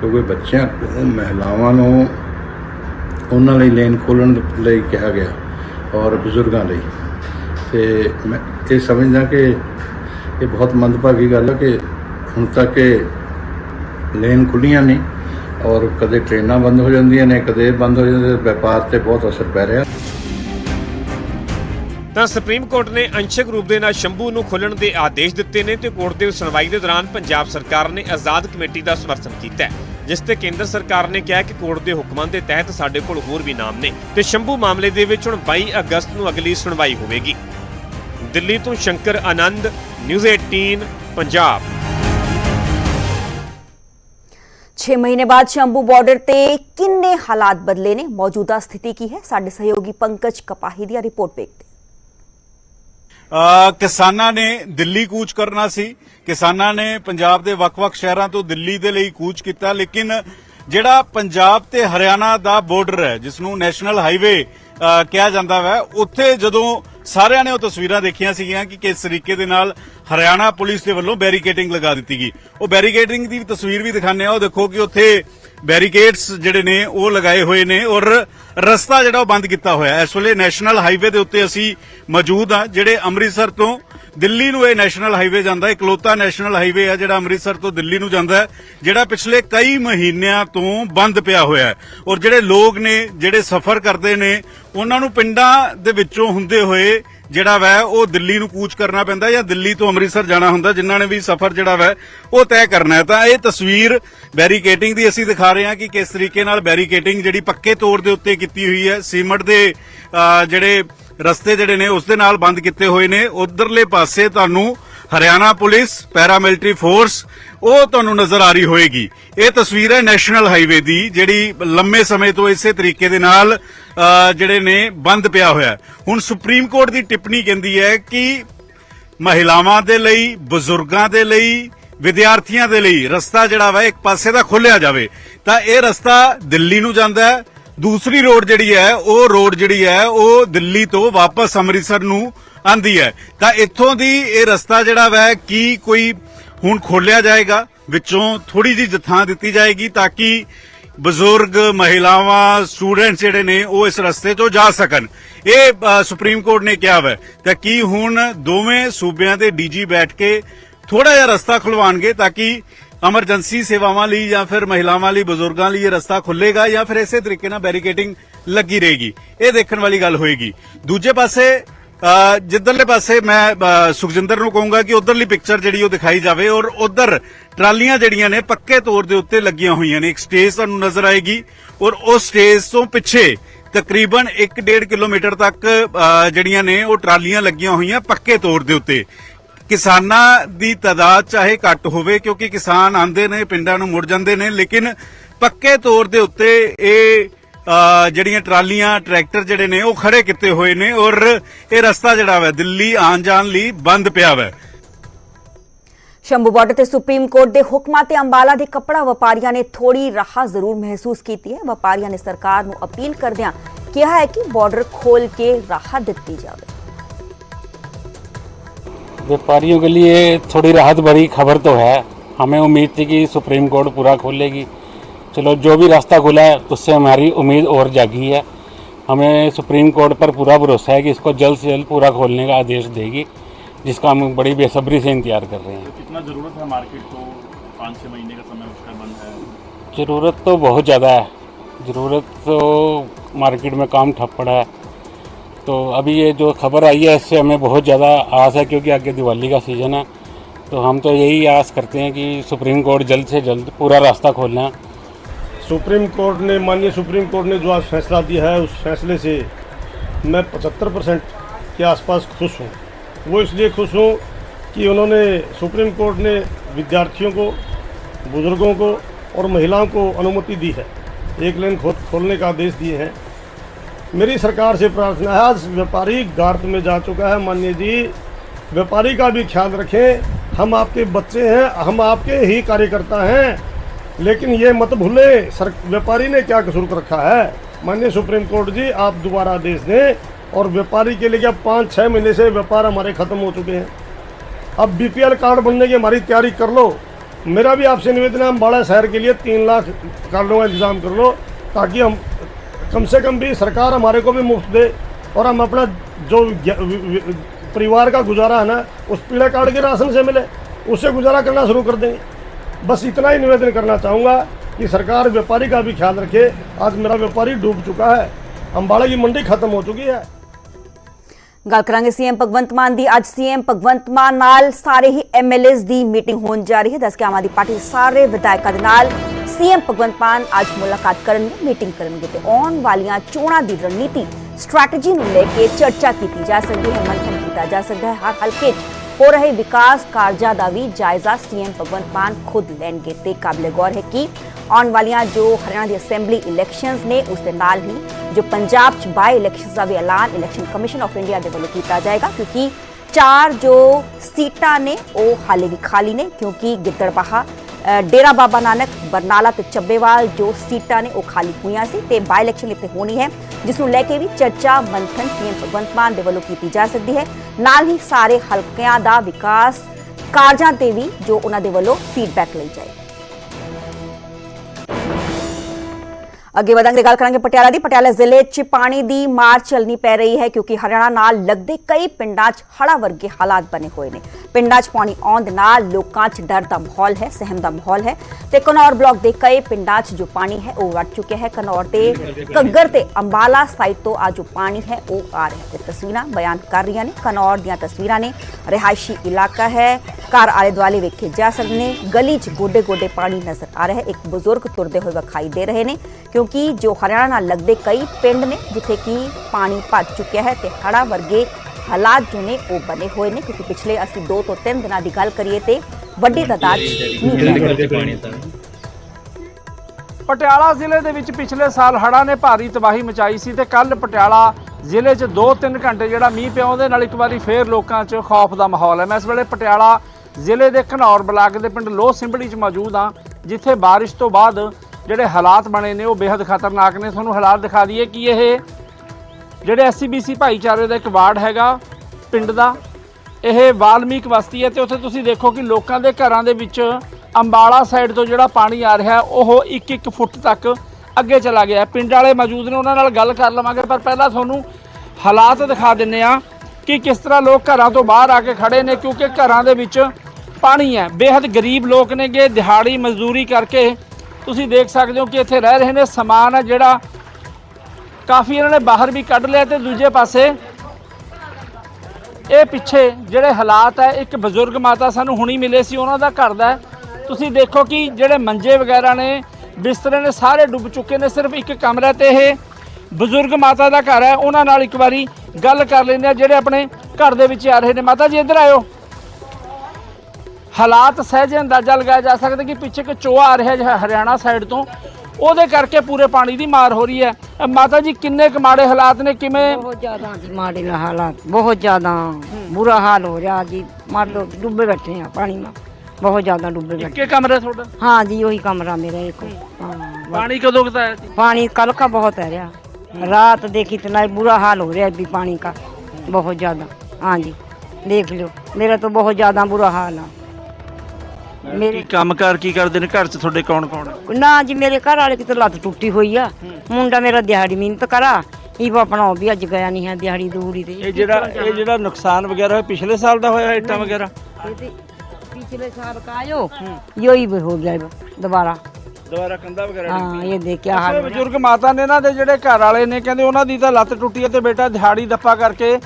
Speaker 12: ਕਿਉਂਕਿ ਬੱਚਿਆਂ ਨੂੰ ਮਹਿਲਾਵਾਂ ਨੂੰ ਉਹਨਾਂ ਲਈ ਲੇਨ ਖੋਲਣ ਲਈ ਕਿਹਾ ਗਿਆ, ਔਰ ਬਜ਼ੁਰਗਾਂ ਲਈ। ਤੇ ਮੈਂ ਇਹ ਸਮਝਦਾ ਕਿ ਇਹ ਬਹੁਤ ਮੰਦਭਾਗੀ ਗੱਲ ਹੈ ਕਿ ਹੁਣ ਤੱਕ ਇਹ ਲੇਨ ਖੁੱਲੀਆਂ ਨਹੀਂ ਔਰ ਕਦੇ ਟ੍ਰੇਨਾਂ ਬੰਦ ਹੋ ਜਾਂਦੀਆਂ ਨੇ, ਕਦੇ ਬੰਦ ਹੋ ਜਾਂਦੇ ਵਪਾਰ ਤੇ ਬਹੁਤ ਅਸਰ ਪੈ ਰਿਹਾ।
Speaker 8: ਤਾਂ ਸੁਪਰੀਮ ਕੋਰਟ ਨੇ ਅੰਸ਼ਕ ਰੂਪ ਦੇ ਨਾਲ ਸ਼ੰਭੂ ਨੂੰ ਖੋਲਣ ਦੇ ਆਦੇਸ਼ ਦਿੱਤੇ ਨੇ ਤੇ ਕੋਰਟ ਦੇ ਸੁਣਵਾਈ ਦੇ ਦੌਰਾਨ ਪੰਜਾਬ ਸਰਕਾਰ ਨੇ ਆਜ਼ਾਦ ਕਮੇਟੀ ਦਾ ਸਮਰਥਨ ਕੀਤਾ ਹੈ। ਜਿਸ ਤੇ ਕੇਂਦਰ ਸਰਕਾਰ ਨੇ ਕਿਹਾ ਕਿ ਕੋਰਟ ਦੇ ਹੁਕਮਾਂ ਦੇ ਤਹਿਤ ਸਾਡੇ ਕੋਲ ਹੋਰ ਵੀ ਨਾਮ ਨੇ ਤੇ ਸ਼ੰਭੂ ਮਾਮਲੇ ਦੇ ਵਿੱਚ ਹੁਣ 22 ਅਗਸਤ ਨੂੰ ਅਗਲੀ ਸੁਣਵਾਈ ਹੋਵੇਗੀ। ਦਿੱਲੀ ਤੋਂ ਸ਼ੰਕਰ ਆਨੰਦ, ਨਿਊਜ਼ 18 ਪੰਜਾਬ।
Speaker 1: 6 ਮਹੀਨੇ ਬਾਅਦ ਸ਼ੰਭੂ ਬਾਰਡਰ ਤੇ ਕਿੰਨੇ ਹਾਲਾਤ ਬਦਲੇ ਨੇ? ਮੌਜੂਦਾ ਸਥਿਤੀ ਕੀ ਹੈ? ਸਾਡੇ ਸਹਿਯੋਗੀ ਪੰਕਜ ਕਪਾਹੀ ਦੀ ਰਿਪੋਰਟ ਵੇਖਦੇ
Speaker 13: ਕਿਸਾਨਾਂ ਨੇ ਦਿੱਲੀ ਕੂਚ ਕਰਨਾ ਸੀ। ਕਿਸਾਨਾਂ ਨੇ ਪੰਜਾਬ ਦੇ ਵੱਖ-ਵੱਖ ਸ਼ਹਿਰਾਂ ਤੋਂ ਦਿੱਲੀ ਦੇ ਲਈ ਕੂਚ ਕੀਤਾ, ਲੇਕਿਨ ਜਿਹੜਾ ਪੰਜਾਬ ਤੇ ਹਰਿਆਣਾ ਦਾ ਬਾਰਡਰ ਹੈ ਜਿਸ ਨੂੰ ਨੈਸ਼ਨਲ ਹਾਈਵੇ ਕਿਹਾ ਜਾਂਦਾ ਹੈ ਉੱਥੇ ਜਦੋਂ ਸਾਰਿਆਂ ਨੇ ਉਹ ਤਸਵੀਰਾਂ ਦੇਖੀਆਂ ਸੀਗੀਆਂ ਕਿ ਕਿਸ ਤਰੀਕੇ ਦੇ ਨਾਲ ਹਰਿਆਣਾ ਪੁਲਿਸ ਦੇ ਵੱਲੋਂ ਬੈਰੀਕੇਡਿੰਗ ਲਗਾ ਦਿੱਤੀ ਗਈ। ਉਹ ਬੈਰੀਕੇਡਿੰਗ ਦੀ ਤਸਵੀਰ ਵੀ ਦਿਖਾਉਂਦੇ ਆ ਉਹ ਦੇਖੋ ਕਿ ਉੱਥੇ ਬੈਰੀਕੇਡਸ ਜਿਹੜੇ ਨੇ, ਉਹ ਲਗਾਏ ਹੋਏ ਨੇ ਔਰ ਰਸਤਾ ਜਿਹੜਾ ਉਹ ਬੰਦ ਕੀਤਾ ਹੋਇਆ ਇਸ ਵੇਲੇ ਨੈਸ਼ਨਲ ਹਾਈਵੇ ਦੇ ਉੱਤੇ ਅਸੀਂ ਮੌਜੂਦ ਹਾਂ, ਜਿਹੜੇ ਅੰਮ੍ਰਿਤਸਰ ਤੋਂ ਦਿੱਲੀ ਨੂੰ ਇਹ ਨੈਸ਼ਨਲ ਹਾਈਵੇ ਜਾਂਦਾ ਹੈ। ਇਕਲੌਤਾ ਨੈਸ਼ਨਲ ਹਾਈਵੇ ਆ ਜਿਹੜਾ ਅੰਮ੍ਰਿਤਸਰ ਤੋਂ ਦਿੱਲੀ ਨੂੰ ਜਾਂਦਾ ਹੈ, ਜਿਹੜਾ ਪਿਛਲੇ ਕਈ ਮਹੀਨਿਆਂ ਤੋਂ ਬੰਦ ਪਿਆ ਹੋਇਆ ਹੈ। ਔਰ ਜਿਹੜੇ ਲੋਕ ਨੇ, ਜਿਹੜੇ ਸਫ਼ਰ ਕਰਦੇ ਨੇ, ਉਹਨਾਂ ਨੂੰ ਪਿੰਡਾਂ ਦੇ ਵਿੱਚੋਂ ਹੁੰਦੇ ਹੋਏ ਜਿਹੜਾ ਵੈ ਉਹ ਦਿੱਲੀ ਨੂੰ ਕੂਚ ਕਰਨਾ ਪੈਂਦਾ ਜਾਂ ਦਿੱਲੀ ਤੋਂ ਅੰਮ੍ਰਿਤਸਰ ਜਾਣਾ ਹੁੰਦਾ ਜਿਨ੍ਹਾਂ ਨੇ ਵੀ ਸਫ਼ਰ ਜਿਹੜਾ ਵੈ ਉਹ ਤੈਅ ਕਰਨਾ ਹੈ। ਤਾਂ ਇਹ ਤਸਵੀਰ ਬੈਰੀਕੇਟਿੰਗ ਦੀ ਅਸੀਂ ਦਿਖਾ ਰਹੇ ਹਾਂ ਕਿ ਕਿਸ ਤਰੀਕੇ ਨਾਲ ਬੈਰੀਕੇਟਿੰਗ ਜਿਹੜੀ ਪੱਕੇ ਤੌਰ ਦੇ ਉੱਤੇ ਕੀਤੀ ਹੋਈ ਹੈ ਸੀਮਟ ਦੇ ਅਹ, ਜਿਹੜੇ ਰਸਤੇ ਜਿਹੜੇ ਨੇ ਉਸ ਦੇ ਨਾਲ ਬੰਦ ਕੀਤੇ ਹੋਏ ਨੇ। ਉਧਰਲੇ ਪਾਸੇ ਤੁਹਾਨੂੰ Haryana police para military force ਉਹ ਤੁਹਾਨੂੰ ਨਜ਼ਰ ਆ ਰਹੀ ਹੋਏਗੀ। ਇਹ ਤਸਵੀਰ ਹੈ ਨੈਸ਼ਨਲ ਹਾਈਵੇ ਦੀ ਜਿਹੜੀ ਲੰਮੇ ਸਮੇਂ ਤੋਂ ਇਸੇ ਤਰੀਕੇ ਦੇ ਨਾਲ ਜਿਹੜੇ ਨੇ, ਬੰਦ ਪਿਆ ਹੋਇਆ ਹੁਣ ਸੁਪਰੀਮ ਕੋਰਟ ਦੀ ਟਿੱਪਣੀ ਕਹਿੰਦੀ ਹੈ ਕਿ ਮਹਿਲਾਵਾਂ ਦੇ ਲਈ, ਬਜ਼ੁਰਗਾਂ ਦੇ ਲਈ, ਵਿਦਿਆਰਥੀਆਂ ਦੇ ਲਈ ਰਸਤਾ ਜਿਹੜਾ ਵਾ, ਇੱਕ ਪਾਸੇ ਦਾ ਖੋਲਿਆ ਜਾਵੇ। ਤਾਂ ਇਹ ਰਸਤਾ ਦਿੱਲੀ ਨੂੰ ਜਾਂਦਾ ਹੈ। ਦੂਸਰੀ ਰੋਡ ਜਿਹੜੀ ਹੈ, ਉਹ ਰੋਡ ਜਿਹੜੀ ਹੈ, ਉਹ ਦਿੱਲੀ ਤੋਂ ਵਾਪਸ ਅੰਮ੍ਰਿਤਸਰ ਨੂੰ ਆਂਦੀ ਹੈ। ਤਾਂ ਇੱਥੋਂ ਦੀ ਇਹ ਰਸਤਾ ਜਿਹੜਾ ਵਾ, ਕੀ ਕੋਈ ਹੁਣ ਖੋਲਿਆ ਜਾਏਗਾ? ਵਿੱਚੋਂ ਥੋੜੀ ਜਿਹੀ ਜਥਾਂ ਦਿੱਤੀ ਜਾਏਗੀ ਤਾਂ ਕਿ ਬਜ਼ੁਰਗ ਮਹਿਲਾਵਾਂ ਸਟੂਡੈਂਟਸ ਜਿਹੜੇ ਨੇ, ਉਹ ਇਸ ਰਸਤੇ ਤੋਂ ਜਾ ਸਕਣ। ਇਹ ਸੁਪਰੀਮ ਕੋਰਟ ਨੇ ਕਿਹਾ ਹੈ ਤਾਂ ਕੀ ਹੁਣ ਦੋਵੇਂ ਸੂਬਿਆਂ ਦੇ ਡੀਜੀ ਬੈਠ ਕੇ ਥੋੜਾ ਜਿਹਾ ਰਸਤਾ ਖੁਲਵਾਣਗੇ ਤਾਂ ਕਿ ਐਮਰਜੈਂਸੀ ਸੇਵਾਵਾਂ ਲਈ ਜਾਂ ਫਿਰ ਮਹਿਲਾਵਾਂ ਲਈ, ਬਜ਼ੁਰਗਾਂ ਲਈ ਇਹ ਰਸਤਾ ਖੁੱਲੇਗਾ ਜਾਂ ਫਿਰ ਇਸੇ ਤਰੀਕੇ ਨਾਲ ਬੈਰੀਕੇਟਿੰਗ ਲੱਗੀ ਰਹੇਗੀ। ਇਹ ਦੇਖਣ ਵਾਲੀ ਗੱਲ ਹੋਏਗੀ। ਦੂਜੇ ਪਾਸੇ ਜਿੱਧਰਲੇ ਪਾਸੇ ਮੈਂ ਸੁਖਜਿੰਦਰ ਨੂੰ ਕਹੂੰਗਾ ਕਿ ਉਧਰਲੀ ਪਿਕਚਰ ਜਿਹੜੀ ਉਹ ਦਿਖਾਈ ਜਾਵੇ ਔਰ ਉਧਰ ਟਰਾਲੀਆਂ ਜਿਹੜੀਆਂ ਨੇ ਪੱਕੇ ਤੌਰ ਦੇ ਉੱਤੇ ਲੱਗੀਆਂ ਹੋਈਆਂ ਨੇ। ਇੱਕ ਸਟੇਜ ਤੁਹਾਨੂੰ ਨਜ਼ਰ ਆਏਗੀ ਔਰ ਉਸ ਸਟੇਜ ਤੋਂ ਪਿੱਛੇ ਤਕਰੀਬਨ 1.5 ਕਿਲੋਮੀਟਰ ਤੱਕ ਜਿਹੜੀਆਂ ਨੇ ਉਹ ਟਰਾਲੀਆਂ ਲੱਗੀਆਂ ਹੋਈਆਂ ਪੱਕੇ ਤੌਰ ਦੇ ਉੱਤੇ। ਕਿਸਾਨਾਂ ਦੀ ਤਾਦਾਦ ਚਾਹੇ ਘੱਟ ਹੋਵੇ ਕਿਉਂਕਿ ਕਿਸਾਨ ਆਂਦੇ ਨੇ, ਪਿੰਡਾਂ ਨੂੰ ਮੁੜ ਜਾਂਦੇ ਨੇ, ਲੇਕਿਨ ਪੱਕੇ ਤੌਰ ਦੇ ਉੱਤੇ ਇਹ ਜਿਹੜੀਆਂ ਟਰਾਲੀਆਂ ਟਰੈਕਟਰ ਜਿਹੜੇ ਨੇ ਉਹ ਖੜੇ ਕੀਤੇ ਹੋਏ ਨੇ ਔਰ ਇਹ ਰਸਤਾ ਜਿਹੜਾ ਵਾ ਦਿੱਲੀ ਆਉਣ ਜਾਣ ਲਈ ਬੰਦ ਪਿਆ ਵਾ
Speaker 1: ਸ਼ੰਭੂ ਬਾਰਡਰ ਤੇ ਸੁਪਰੀਮ ਕੋਰਟ ਦੇ ਹੁਕਮਾਂ ਤੇ ਅੰਬਾਲਾ ਦੇ ਕੱਪੜਾ ਵਪਾਰੀਆਂ ਨੇ ਥੋੜੀ ਰਾਹਤ ਜ਼ਰੂਰ ਮਹਿਸੂਸ ਕੀਤੀ ਹੈ ਵਪਾਰੀਆਂ ਨੇ ਸਰਕਾਰ ਨੂੰ ਅਪੀਲ ਕਰਦਿਆਂ ਕਿਹਾ ਹੈ ਕਿ ਬਾਰਡਰ ਖੋਲ ਕੇ ਰਾਹਤ ਦਿੱਤੀ ਜਾਵੇ
Speaker 14: व्यापारियों के लिए थोड़ी राहत भरी खबर तो है हमें उम्मीद थी कि सुप्रीम कोर्ट पूरा खोलेगी चलो जो भी रास्ता खुला है उससे हमारी उम्मीद और जागी है। हमें सुप्रीम कोर्ट पर पूरा भरोसा है कि इसको जल्द से जल्द पूरा खोलने का आदेश देगी जिसका हम बड़ी बेसब्री से इंतज़ार कर रहे हैं।
Speaker 9: कितना ज़रूरत है मार्केट को? पाँच छः महीने का समय उसका बंद है।
Speaker 14: ज़रूरत तो बहुत ज़्यादा है। ज़रूरत तो मार्केट में काम ठप पड़ा है। तो अभी ये जो खबर आई है इससे हमें बहुत ज़्यादा आस है क्योंकि आगे दिवाली का सीज़न है। तो हम तो यही आस करते हैं कि सुप्रीम कोर्ट जल्द से जल्द पूरा रास्ता खोलना
Speaker 5: सुप्रीम कोर्ट ने, माननीय सुप्रीम कोर्ट ने जो आज फैसला दिया है, उस फैसले से मैं पचहत्तर परसेंट के आसपास खुश हूँ। वो इसलिए खुश हूँ कि उन्होंने सुप्रीम कोर्ट ने विद्यार्थियों को, बुज़ुर्गों को और महिलाओं को अनुमति दी है। एक लेन खो खोलने का आदेश दिए हैं। मेरी सरकार से प्रार्थना है, आज व्यापारी गार्त में जा चुका है मान्य जी। व्यापारी का भी ख्याल रखें, हम आपके बच्चे हैं, हम आपके ही कार्यकर्ता हैं। लेकिन ये मत भूले, सर, व्यापारी ने क्या कसूर कर रखा है? माननीय सुप्रीम कोर्ट जी, आप दोबारा आदेश दें और व्यापारी के लिए क्या पाँच छः महीने से व्यापार हमारे ख़त्म हो चुके हैं। अब बीपीएल कार्ड बनने की हमारी तैयारी कर लो। मेरा भी आपसे निवेदन है अम्बाड़ा शहर के लिए तीन लाख कार्डों का इंतज़ाम कर लो, ताकि हम, कम से कम भी सरकार हमारे को भी मुफ़्त दे और हम अपना जो परिवार का गुजारा है ना, उस पीड़ा कार्ड के राशन से मिले उससे गुजारा करना शुरू कर देंगे। बस इतना ही निवेदन करना चाहूँगा कि सरकार व्यापारी का भी ख्याल रखे आज मेरा व्यापारी डूब चुका है अम्बाड़ा की मंडी खत्म हो चुकी है
Speaker 1: ਗੱਲ ਕਰਾਂਗੇ ਸੀਐਮ ਭਗਵੰਤ ਮਾਨ ਦੀ ਅੱਜ ਸੀਐਮ ਭਗਵੰਤ ਮਾਨ ਨਾਲ ਸਾਰੇ ਹੀ ਐਮਐਲਏਸ ਦੀ ਮੀਟਿੰਗ ਹੋਣ ਜਾ ਰਹੀ ਹੈ ਦੱਸ ਕੇ ਆਮ ਆਦਮੀ ਪਾਰਟੀ ਦੇ ਸਾਰੇ ਵਿਧਾਇਕਾਂ ਦੇ ਨਾਲ ਸੀਐਮ ਭਗਵੰਤ ਮਾਨ ਅੱਜ ਮੁਲਾਕਾਤ ਕਰਨਗੇ ਮੀਟਿੰਗ ਕਰਨਗੇ ਤੇ ਆਉਣ ਵਾਲੀਆਂ ਚੋਣਾਂ ਦੀ ਰਣਨੀਤੀ ਸਟ੍ਰੈਟਜੀ ਨੂੰ ਲੈ ਕੇ ਚਰਚਾ ਕੀਤੀ ਜਾ ਸਕਦੀ ਹੈ ਮੰਥਨ ਕੀਤਾ ਜਾ ਸਕਦਾ ਹੈ ਹਰ ਹਲਕੇ 'ਚ ਹੋ ਰਹੇ ਵਿਕਾਸ ਕਾਰਜਾਂ ਦਾ ਵੀ ਜਾਇਜ਼ਾ ਸੀਐਮ ਭਗਵੰਤ ਮਾਨ ਖੁਦ ਲੈਣਗੇ ਤੇ ਕਾਬਲੇ ਗੌਰ ਹੈ ਕਿ ਆਉਣ ਵਾਲੀਆਂ ਜੋ ਹਰਿਆਣਾ ਦੀ ਅਸੈਂਬਲੀ ਇਲੈਕਸ਼ਨਸ ਨੇ, ਉਸ ਦੇ ਨਾਲ ਹੀ ਜੋ ਪੰਜਾਬ 'ਚ ਬਾਈ ਇਲੈਕਸ਼ਨਸ ਦਾ ਵੀ ਐਲਾਨ ਇਲੈਕਸ਼ਨ ਕਮਿਸ਼ਨ ਆਫ ਇੰਡੀਆ ਦੇ ਵੱਲੋਂ ਕੀਤਾ ਜਾਏਗਾ, ਕਿਉਂਕਿ ਚਾਰ ਜੋ ਸੀਟਾਂ ਨੇ, ਉਹ ਹਾਲੇ ਵੀ ਖਾਲੀ ਨੇ, ਕਿਉਂਕਿ ਗਿੱਦੜਬਾਹਾ ਡੇਰਾ ਬਾਬਾ ਨਾਨਕ, ਬਰਨਾਲਾ ਤੇ ਚੱਬੇਵਾਲ ਜੋ ਸੀਟਾਂ ਨੇ ਉਹ ਖਾਲੀ ਹੋਈਆਂ ਸੀ ਤੇ ਬਾਈ ਇਲੈਕਸ਼ਨ ਇੱਥੇ ਹੋਣੀ ਹੈ, ਜਿਸ ਨੂੰ ਲੈ ਕੇ ਵੀ ਚਰਚਾ ਮੰਥਨ ਸੀਐਮ ਭਗਵੰਤ ਮਾਨ ਦੇ ਵੱਲੋਂ ਕੀਤੀ ਜਾ ਸਕਦੀ ਹੈ। ਨਾਲ ਹੀ ਸਾਰੇ ਹਲਕਿਆਂ ਦਾ ਵਿਕਾਸ ਕਾਰਜਾਂ ਤੇ ਵੀ ਜੋ ਉਹਨਾਂ ਦੇ ਵੱਲੋਂ ਫੀਡਬੈਕ ਲਈ ਜਾਏ ਅੱਗੇ ਵਧਾਂਗੇ, ਗੱਲ ਕਰਾਂਗੇ ਪਟਿਆਲਾ ਦੀ। ਪਟਿਆਲਾ ਜ਼ਿਲ੍ਹੇ 'ਚ ਪਾਣੀ ਦੀ ਮਾਰ ਚੱਲਣੀ ਪੈ ਰਹੀ ਹੈ ਕਿਉਂਕਿ ਹਰਿਆਣਾ ਨਾਲ ਲੱਗਦੇ ਕਈ ਪਿੰਡਾਂ 'ਚ ਹੜ੍ਹਾਂ ਵਰਗੇ ਹਾਲਾਤ ਬਣੇ ਹੋਏ ਨੇ। ਪਿੰਡਾਂ 'ਚ ਪਾਣੀ ਆਉਣ ਦੇ ਨਾਲ ਲੋਕਾਂ 'ਚ ਡਰ ਦਾ ਮਾਹੌਲ ਹੈ, ਸਹਿਮ ਦਾ ਮਾਹੌਲ ਹੈ ਤੇ ਕਨੌਰ ਬਲਾਕ ਦੇ ਕਈ ਪਿੰਡਾਂ 'ਚ ਜੋ ਪਾਣੀ ਹੈ, ਉਹ ਵੜ ਚੁੱਕਿਆ ਹੈ। ਕਨੌਰ ਤੇ ਘੱਗਰ ਤੇ ਅੰਬਾਲਾ ਸਾਈਡ ਤੋਂ ਆ ਜੋ ਪਾਣੀ ਹੈ, ਉਹ ਆ ਰਿਹਾ ਹੈ। ਤਸਵੀਰਾਂ ਬਿਆਨ ਕਰ ਰਹੀਆਂ ਨੇ। ਕਨੌਰ ਦੀਆਂ ਤਸਵੀਰਾਂ ਨੇ। ਰਿਹਾਇਸ਼ੀ ਇਲਾਕਾ ਹੈ। ਘਰ ਆਲੇ ਦੁਆਲੇ ਵੇਖੇ ਜਾ ਸਕਦੇ ਨੇ। ਗਲੀ 'ਚ ਗੋਡੇ ਗੋਡੇ ਪਾਣੀ ਨਜ਼ਰ ਆ ਰਿਹਾ ਹੈ। ਇੱਕ ਬਜ਼ੁਰਗ ਤੁਰਦੇ ਹੋਏ ਵਿਖਾਈ ਦੇ ਰਹੇ ਨੇ ਕਿਉਂਕਿ ਜੋ ਹਰਿਆਣਾ ਨਾਲ ਲੱਗਦੇ ਕਈ ਪਿੰਡ ਨੇ ਜਿੱਥੇ ਕਿ ਪਾਣੀ ਭਰ ਚੁੱਕਿਆ ਹੈ ਤੇ ਹੜ੍ਹਾਂ ਵਰਗੇ ਹਾਲਾਤ ਜੋ ਨੇ ਉਹ ਬਣੇ ਹੋਏ ਨੇ। ਕਿਉਂਕਿ ਪਿਛਲੇ ਅਸੀਂ 2 ਤੋਂ 3 ਦਿਨਾਂ ਦੀ ਗੱਲ ਕਰੀਏ ਤੇ ਵੱਡੀ ਤਾਦਾਦ।
Speaker 15: ਪਟਿਆਲਾ ਜ਼ਿਲ੍ਹੇ ਦੇ ਵਿੱਚ ਪਿਛਲੇ ਸਾਲ ਹੜ੍ਹਾਂ ਨੇ ਭਾਰੀ ਤਬਾਹੀ ਮਚਾਈ ਸੀ ਤੇ ਕੱਲ ਪਟਿਆਲਾ ਜ਼ਿਲ੍ਹੇ 'ਚ 2-3 ਘੰਟੇ ਜਿਹੜਾ ਮੀਂਹ ਪਿਆ ਉਹਦੇ ਨਾਲ ਇੱਕ ਵਾਰੀ ਫੇਰ ਲੋਕਾਂ 'ਚ ਖੌਫ ਦਾ ਮਾਹੌਲ ਹੈ। ਮੈਂ ਇਸ ਵੇਲੇ ਪਟਿਆਲਾ ਜ਼ਿਲ੍ਹੇ ਦੇ ਘਨੌਰ ਬਲਾਕ ਦੇ ਪਿੰਡ ਲੋਹ ਸਿੰਬੜੀ 'ਚ ਮੌਜੂਦ ਹਾਂ ਜਿੱਥੇ ਬਾਰਿਸ਼ ਤੋਂ ਬਾਅਦ ਜਿਹੜੇ ਹਾਲਾਤ ਬਣੇ ਨੇ ਉਹ ਬੇहद ਖਤਰਨਾਕ ਨੇ। ਤੁਹਾਨੂੰ ਹਾਲਾਤ ਦਿਖਾ ਦਈਏ ਕਿ ਇਹ ਜਿਹੜੇ ਐਸਸੀਬੀਸੀ ਭਾਈਚਾਰੇ ਦਾ ਇੱਕ ਵਾਰਡ ਹੈਗਾ ਪਿੰਡ ਦਾ, ਇਹ ਵਾਲਮੀਕ ਵਸਤੀ ਹੈ ਤੇ ਉੱਥੇ ਤੁਸੀਂ ਦੇਖੋ ਕਿ ਲੋਕਾਂ ਦੇ ਘਰਾਂ ਦੇ ਵਿੱਚ ਅੰਬਾਲਾ ਸਾਈਡ ਤੋਂ ਜਿਹੜਾ ਪਾਣੀ ਆ ਰਿਹਾ, ਉਹ 1-1 ਫੁੱਟ ਤੱਕ ਅੱਗੇ ਚਲਾ ਗਿਆ ਪਿੰਡ ਵਾਲੇ ਮੌਜੂਦ ਨੇ, ਉਹਨਾਂ ਨਾਲ ਗੱਲ ਕਰ ਲਵਾਂਗੇ, ਪਰ ਪਹਿਲਾਂ ਤੁਹਾਨੂੰ ਹਾਲਾਤ ਦਿਖਾ ਦਿੰਨੇ ਆ ਕਿ ਕਿਸ ਤਰ੍ਹਾਂ ਲੋਕ ਘਰਾਂ ਤੋਂ ਬਾਹਰ ਆ ਕੇ ਖੜੇ ਨੇ, ਕਿਉਂਕਿ ਘਰਾਂ ਦੇ ਵਿੱਚ ਪਾਣੀ ਹੈ। ਬੇहद ਗਰੀਬ ਲੋਕ ਨੇਗੇ, ਦਿਹਾੜੀ ਮਜ਼ਦੂਰੀ ਕਰਕੇ ਤੁਸੀਂ ਦੇਖ ਸਕਦੇ ਹੋ ਕਿ ਇੱਥੇ ਰਹਿ ਰਹੇ ਨੇ, ਸਮਾਨ ਹੈ ਜਿਹੜਾ ਕਾਫੀ ਇਹਨਾਂ ਨੇ ਬਾਹਰ ਵੀ ਕੱਢ ਲਿਆ ਤੇ ਦੂਜੇ ਪਾਸੇ ਇਹ ਪਿੱਛੇ ਜਿਹੜੇ ਹਾਲਾਤ ਹੈ ਇੱਕ ਬਜ਼ੁਰਗ ਮਾਤਾ ਸਾਨੂੰ ਹੁਣੀ ਮਿਲੇ ਸੀ, ਉਹਨਾਂ ਦਾ ਘਰ ਦਾ। ਤੁਸੀਂ ਦੇਖੋ ਕਿ ਜਿਹੜੇ ਮੰਜੇ ਵਗੈਰਾ ਨੇ, ਬਿਸਤਰੇ ਨੇ, ਸਾਰੇ ਡੁੱਬ ਚੁੱਕੇ ਨੇ, ਸਿਰਫ ਇੱਕ ਕਮਰਾ ਤੇ ਇਹ ਬਜ਼ੁਰਗ ਮਾਤਾ ਦਾ ਘਰ ਹੈ। ਉਹਨਾਂ ਨਾਲ ਇੱਕ ਵਾਰੀ ਗੱਲ ਕਰ ਲੈਂਦੇ ਆ ਜਿਹੜੇ ਆਪਣੇ ਘਰ ਦੇ ਵਿੱਚ ਆ ਰਹੇ ਨੇ। ਮਾਤਾ ਜੀ, ਇੱਧਰ ਆਇਓ। ਹਾਲਾਤ ਸਹਿਜੇ ਅੰਦਾਜ਼ਾ ਲਗਾਇਆ ਜਾ ਸਕਦਾ ਕਿ ਪਿੱਛੇ ਇੱਕ ਚੋਆ ਆ ਰਿਹਾ ਹੈ ਹਰਿਆਣਾ ਸਾਈਡ ਤੋਂ ਉਹਦੇ ਕਰਕੇ ਪੂਰੇ ਪਾਣੀ ਦੀ ਮਾਰ ਹੋ ਰਹੀ ਹੈ ਅ, ਮਾਤਾ ਜੀ ਕਿੰਨੇ ਕੁ ਮਾੜੇ ਹਾਲਾਤ ਨੇ ਕਿਵੇਂ
Speaker 16: ਬਹੁਤ ਜ਼ਿਆਦਾ ਜੀ ਮਾੜੇ ਨੇ ਹਾਲਾਤ ਬਹੁਤ ਜ਼ਿਆਦਾ ਬੁਰਾ ਹਾਲ ਹੋ ਰਿਹਾ ਜੀ ਮਰ ਦੋ ਡੁੱਬੇ ਬੈਠੇ ਆ ਪਾਣੀ में बहुत ज्यादा डूबे बैठे
Speaker 15: ਇੱਕੇ ਕਮਰਾ ਤੁਹਾਡਾ
Speaker 16: हाँ जी वही कमरा मेरा एक हाँ,
Speaker 15: ਪਾਣੀ ਕਦੋਂ ਕੁ ਆਇਆ ਸੀ
Speaker 16: पानी कल का बहुत है रहा रात देखी इतना बुरा हाल हो रहा है अभी पानी का बहुत ज्यादा हाँ जी देख लो मेरा तो बहुत ज्यादा बुरा हाल है
Speaker 15: ਕੀ ਮੇਰੇ ਕੰਮਕਾਰ ਕੀ ਕਰਦੇ ਨੇ? ਘਰ 'ਚ ਤੁਹਾਡੇ ਕੌਣ ਕੌਣ
Speaker 16: ਨਾ ਜੀ ਮੇਰੇ ਘਰ ਵਾਲੇ ਕਿਤੇ ਲੱਤ ਟੁੱਟੀ ਹੋਈ ਆ। ਮੁੰਡਾ ਮੇਰਾ ਦਿਹਾੜੀ ਮਿਹਨਤ ਕਰਾ। ਇਹ ਆਪਣਾ ਉਹ ਵੀ ਅੱਜ ਗਿਆ ਨਹੀਂ ਹੈ ਦਿਹਾੜੀ ਦੂੜੀ ਤੇ।
Speaker 15: ਇਹ ਜਿਹੜਾ ਇਹ ਜਿਹੜਾ ਨੁਕਸਾਨ ਵਗੈਰਾ ਪਿਛਲੇ ਸਾਲ ਦਾ ਹੋਇਆ ਇੱਟਾਂ ਵਗੈਰਾ?
Speaker 16: ਪਿਛਲੇ ਸਾਲ ਕਾਇਓ ਯੋਈ ਵੀ ਹੋ ਗਿਆ ਦੁਬਾਰਾ।
Speaker 15: ਦੁਬਾਰਾ ਕੰਧਾ ਵਗੈਰਾ
Speaker 16: ਹਾਂ
Speaker 15: ਇਹ
Speaker 16: ਦੇਖਿਆ ਹਾਲ।
Speaker 15: ਬਜ਼ੁਰਗ ਮਾਤਾ ਨੇ ਨਾ ਦੇ ਜਿਹੜੇ ਘਰ ਵਾਲੇ ਨੇ ਕਹਿੰਦੇ ਉਹਨਾਂ ਦੀ ਤਾਂ ਲੱਤ ਟੁੱਟੀ ਤੇ ਬੇਟਾ ਦਿਹਾੜੀ ਦੱਪਾ ਕਰਕੇ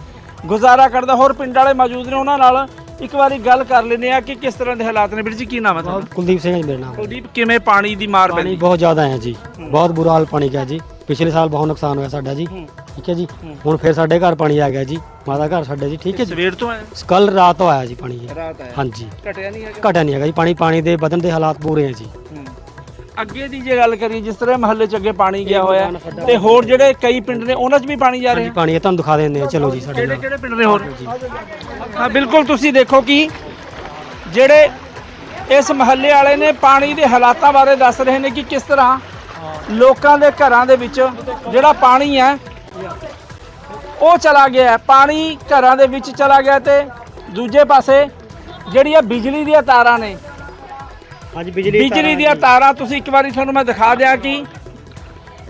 Speaker 15: ਗੁਜ਼ਾਰਾ ਕਰਦਾ। ਹੋਰ ਪਿੰਡ ਵਾਲੇ ਮੌਜੂਦ ਨੇ ਉਹਨਾਂ ਨਾਲ। ਇੱਕ ਵਾਰੀ ਗੱਲ ਕਰ ਲੈਨੇ ਆ ਕਿ ਕਿਸ ਤਰ੍ਹਾਂ ਦੇ ਹਾਲਾਤ ਨੇ ਵੀਰ ਜੀ ਕੀ ਨਾਮ ਹੈ
Speaker 17: ਕੁਲਦੀਪ ਸਿੰਘ ਜੀ ਮੇਰਾ ਨਾਮ।
Speaker 15: ਕੁਲਦੀਪ ਕਿਵੇਂ ਪਾਣੀ ਦੀ ਮਾਰ ਪਾਣੀ
Speaker 17: ਬਹੁਤ ਜ਼ਿਆਦਾ ਹੈ ਜੀ। ਬਹੁਤ ਬੁਰਾ ਹਾਲ ਪਾਣੀ ਦਾ ਜੀ। ਪਿਛਲੇ ਸਾਲ ਬਹੁਤ ਨੁਕਸਾਨ ਹੋਇਆ ਸਾਡਾ ਜੀ। ਠੀਕ ਹੈ ਜੀ। ਹੁਣ ਫਿਰ ਸਾਡੇ ਘਰ ਪਾਣੀ ਆ ਗਿਆ ਜੀ। ਮਾਤਾ ਘਰ ਸਾਡੇ ਜੀ ਠੀਕ ਹੈ
Speaker 15: ਸਵੇਰ ਤੋਂ ਆਇਆ
Speaker 17: ਕੱਲ ਰਾਤ ਤੋਂ ਆਇਆ ਜੀ ਪਾਣੀ
Speaker 15: ਰਾਤ ਹੈ
Speaker 17: ਹਾਂਜੀ।
Speaker 15: ਘਟਿਆ ਨਹੀਂ ਹੈਗਾ?
Speaker 17: ਘਟਿਆ ਨਹੀਂ ਹੈਗਾ ਜੀ। ਪਾਣੀ ਪਾਣੀ ਦੇ ਵਧਣ ਦੇ ਹਾਲਾਤ ਬੁਰੇ ਆ ਜੀ।
Speaker 15: ਅੱਗੇ ਦੀ ਜੇ ਗੱਲ ਕਰੀਏ ਜਿਸ ਤਰ੍ਹਾਂ ਮਹੱਲੇ ਚ ਅੱਗੇ ਪਾਣੀ ਗਿਆ ਹੋਇਆ ਤੇ ਹੋਰ ਜਿਹੜੇ ਕਈ ਪਿੰਡ ਨੇ ਉਹਨਾਂ 'ਚ ਵੀ ਪਾਣੀ ਜਾ ਰਿਹਾ?
Speaker 17: ਪਾਣੀ ਹੈ ਤੁਹਾਨੂੰ ਦਿਖਾ ਦਿੰਦੇ ਆ ਚਲੋ ਜੀ ਸਾਡੇ
Speaker 15: ਕਿਹੜੇ
Speaker 17: ਨਾਲ।
Speaker 15: ਕਿਹੜੇ ਪਿੰਡ ਨੇ ਹੋਰ? ਹਾਂ ਬਿਲਕੁਲ ਤੁਸੀਂ ਦੇਖੋ ਕਿ ਜਿਹੜੇ ਇਸ ਮਹੱਲੇ ਵਾਲੇ ਨੇ ਪਾਣੀ ਦੇ ਹਾਲਾਤਾਂ ਬਾਰੇ ਦੱਸ ਰਹੇ ਨੇ ਕਿ ਕਿਸ ਤਰ੍ਹਾਂ ਲੋਕਾਂ ਦੇ ਘਰਾਂ ਦੇ ਵਿੱਚ ਜਿਹੜਾ ਪਾਣੀ ਹੈ ਉਹ ਚਲਾ ਗਿਆ ਹੈ। ਪਾਣੀ ਘਰਾਂ ਦੇ ਵਿੱਚ ਚਲਾ ਗਿਆ ਤੇ ਦੂਜੇ ਪਾਸੇ ਜਿਹੜੀਆਂ ਬਿਜਲੀ ਦੀਆਂ ਤਾਰਾਂ ਨੇ
Speaker 17: ਹਾਂਜੀ ਬਿਜਲੀ
Speaker 15: ਬਿਜਲੀ ਦੀਆਂ ਤਾਰਾਂ ਤੁਸੀਂ ਇੱਕ ਵਾਰੀ ਤੁਹਾਨੂੰ ਮੈਂ ਦਿਖਾ ਦਿਆਂ ਕਿ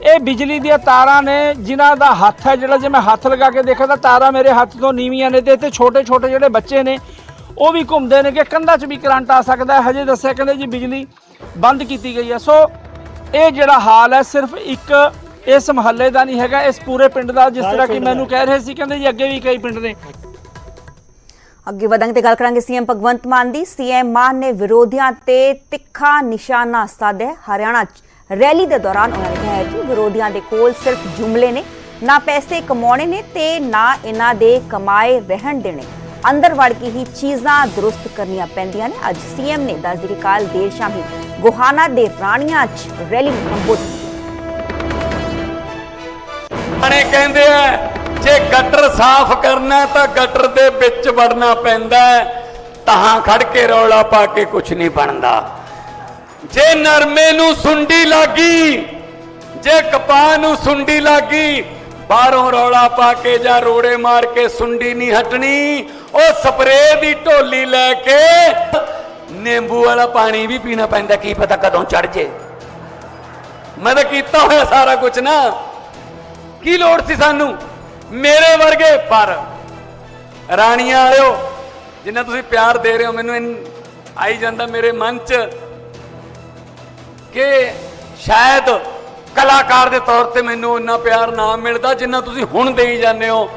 Speaker 15: ਇਹ ਬਿਜਲੀ ਦੀਆਂ ਤਾਰਾਂ ਨੇ ਜਿਨ੍ਹਾਂ ਦਾ ਹੱਥ ਹੈ ਜਿਹੜਾ ਜੇ ਮੈਂ ਹੱਥ ਲਗਾ ਕੇ ਦੇਖਾਂ ਤਾਂ ਤਾਰਾਂ ਮੇਰੇ ਹੱਥ ਤੋਂ ਨੀਵੀਆਂ ਨੇ ਤੇ ਇੱਥੇ ਛੋਟੇ ਛੋਟੇ ਜਿਹੜੇ ਬੱਚੇ ਨੇ ਉਹ ਵੀ ਘੁੰਮਦੇ ਨੇ ਕਿ ਕੰਧਾਂ 'ਚ ਵੀ ਕਰੰਟ ਆ ਸਕਦਾ ਹੈ। ਹਜੇ ਦੱਸਿਆ ਕਹਿੰਦੇ ਜੀ ਬਿਜਲੀ ਬੰਦ ਕੀਤੀ ਗਈ ਹੈ। ਸੋ ਇਹ ਜਿਹੜਾ ਹਾਲ ਹੈ ਸਿਰਫ ਇੱਕ ਇਸ ਮਹੱਲੇ ਦਾ ਨਹੀਂ ਹੈਗਾ ਇਸ ਪੂਰੇ ਪਿੰਡ ਦਾ ਜਿਸ ਤਰ੍ਹਾਂ ਕਿ ਮੈਨੂੰ ਕਹਿ ਰਹੇ ਸੀ ਕਹਿੰਦੇ ਜੀ ਅੱਗੇ ਵੀ ਕਈ ਪਿੰਡ ਨੇ।
Speaker 1: ਅੱਗੇ ਵਧਾਂਗੇ ਤੇ ਗੱਲ ਕਰਾਂਗੇ ਸੀਐਮ ਭਗਵੰਤ ਮਾਨ ਦੀ। ਸੀਐਮ ਮਾਨ ਨੇ ਵਿਰੋਧੀਆਂ ਤੇ ਤਿੱਖਾ ਨਿਸ਼ਾਨਾ ਸਾਧਿਆ। ਹਰਿਆਣਾ 'ਚ ਰੈਲੀ ਦੇ ਦੌਰਾਨ ਉਹਨਾਂ ਨੇ ਕਿਹਾ ਕਿ ਵਿਰੋਧੀਆਂ ਦੇ ਕੋਲ ਸਿਰਫ ਜੁਮਲੇ ਨੇ, ਨਾ ਪੈਸੇ ਕਮਾਉਣੇ ਨੇ ਤੇ ਨਾ ਇਹਨਾਂ ਦੇ ਕਮਾਏ ਰਹਿਣ ਦੇਣੇ। ਅੰਦਰ ਵੜ ਕੇ ਹੀ ਚੀਜ਼ਾਂ ਦਰੁਸਤ ਕਰਨੀਆਂ ਪੈਂਦੀਆਂ ਨੇ। ਅੱਜ ਸੀਐਮ ਨੇ ਦੱਸ ਦਿੱਤੀ ਕੱਲ ਦੇਰ ਸ਼ਾਮ ਹੀ ਗੋਹਾਨਾ ਦੇ ਰਾਣੀਆਂ 'ਚ ਰੈਲੀ ਨੂੰ ਸੰਬੋਧਿਤ
Speaker 18: ਕਹਿੰਦੇ ਆ ਜੇ ਗਟਰ ਸਾਫ਼ ਕਰਨਾ ਤਾਂ ਗਟਰ ਦੇ ਵਿੱਚ ਵੜਨਾ ਪੈਂਦਾ ਤਾਂ ਖੜ ਕੇ ਰੌਲਾ ਪਾ ਕੇ ਕੁਝ ਨਹੀਂ ਬਣਦਾ। ਜੇ ਨਰਮੇ ਨੂੰ ਸੁੰਡੀ ਲੱਗੀ, ਜੇ ਕਪਾਹ ਨੂੰ ਸੁੰਡੀ ਲੱਗੀ, ਬਾਹਰੋਂ ਰੌਲਾ ਪਾ ਕੇ ਜਾਂ ਰੋੜੇ ਮਾਰ ਕੇ ਸੁੰਡੀ ਨਹੀਂ ਹਟਣੀ, ਉਹ ਸਪਰੇਅ ਦੀ ਢੋਲੀ ਲੈ ਕੇ ਨਿੰਬੂ ਵਾਲਾ ਪਾਣੀ ਵੀ ਪੀਣਾ ਪੈਂਦਾ, ਕੀ ਪਤਾ ਕਦੋਂ ਚੜ ਜੇ। ਮੈਂ ਤਾਂ ਕੀਤਾ ਹੋਇਆ ਸਾਰਾ ਕੁਝ ਨਾ। ਕੀ ਲੋੜ ਸੀ ਸਾਨੂੰ? ਮੇਰੇ ਵਰਗੇ। ਪਰ ਰਾਣੀਆਂ ਵਾਲਿਓ, ਜਿੰਨਾ ਤੁਸੀਂ ਪਿਆਰ ਦੇ ਰਹੇ ਹੋ, ਮੈਨੂੰ ਆਈ ਜਾਂਦਾ ਮੇਰੇ ਮਨ 'ਚ ਕਿ ਸ਼ਾਇਦ ਕਲਾਕਾਰ ਦੇ ਤੌਰ ਤੇ ਮੈਨੂੰ ਇੰਨਾ ਪਿਆਰ ਨਾ ਮਿਲਦਾ ਜਿੰਨਾ ਤੁਸੀਂ ਹੁਣ ਦੇਈ ਜਾਂਦੇ ਹੋ,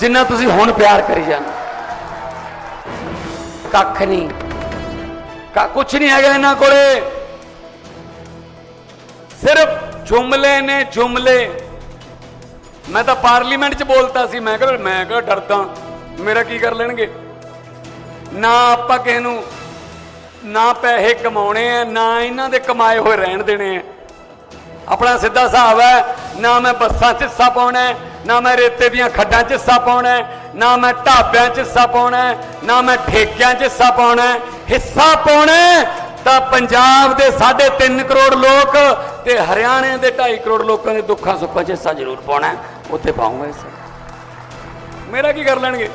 Speaker 18: ਜਿੰਨਾ ਤੁਸੀਂ ਹੁਣ ਪਿਆਰ ਕਰੀ ਜਾਂਦੇ ਕੱਖ ਨਹੀਂ। ਕਾ ਕੁਝ ਨਹੀਂ ਹੈਗਾ ਇਹਨਾਂ ਕੋਲੇ। ਸਿਰਫ ਜੁਮਲੇ ਨੇ ਜੁਮਲੇ ਮੈਂ ਤਾਂ ਪਾਰਲੀਮੈਂਟ 'ਚ ਬੋਲਤਾ ਸੀ, ਮੈਂ ਕਿਹਾ ਮੈਂ ਕਿਹਾ ਡਰਦਾ, ਮੇਰਾ ਕੀ ਕਰ ਲੈਣਗੇ? ਨਾ ਆਪਾਂ ਕਿਸੇ ਨੂੰ, ਨਾ ਪੈਸੇ ਕਮਾਉਣੇ ਆ, ਨਾ ਇਹਨਾਂ ਦੇ ਕਮਾਏ ਹੋਏ ਰਹਿਣ ਦੇਣੇ ਆ। ਆਪਣਾ ਸਿੱਧਾ ਹਿਸਾਬ ਹੈ, ਨਾ ਮੈਂ ਬੱਸਾਂ 'ਚ ਹਿੱਸਾ ਪਾਉਣਾ ਨਾ ਮੈਂ ਰੇਤੇ ਦੀਆਂ ਖੱਡਾਂ 'ਚ ਹਿੱਸਾ ਪਾਉਣਾ ਨਾ ਮੈਂ ਢਾਬਿਆਂ 'ਚ ਹਿੱਸਾ ਪਾਉਣਾ ਨਾ ਮੈਂ ਠੇਕਿਆਂ 'ਚ ਹਿੱਸਾ ਪਾਉਣਾ ਹਿੱਸਾ ਪਾਉਣਾ ਤਾਂ ਪੰਜਾਬ ਦੇ 3.5 ਕਰੋੜ ਲੋਕ ਤੇ ਹਰਿਆਣੇ ਦੇ 2.5 ਕਰੋੜ ਲੋਕਾਂ ਦੇ ਦੁੱਖਾਂ ਸੁੱਖਾਂ 'ਚ ਹਿੱਸਾ ਜ਼ਰੂਰ ਪਾਉਣਾ ਉੱਥੇ ਪਾਉਂਗਾ ਹਿੱਸਾ ਮੇਰਾ ਕੀ ਕਰ ਲੈਣਗੇ?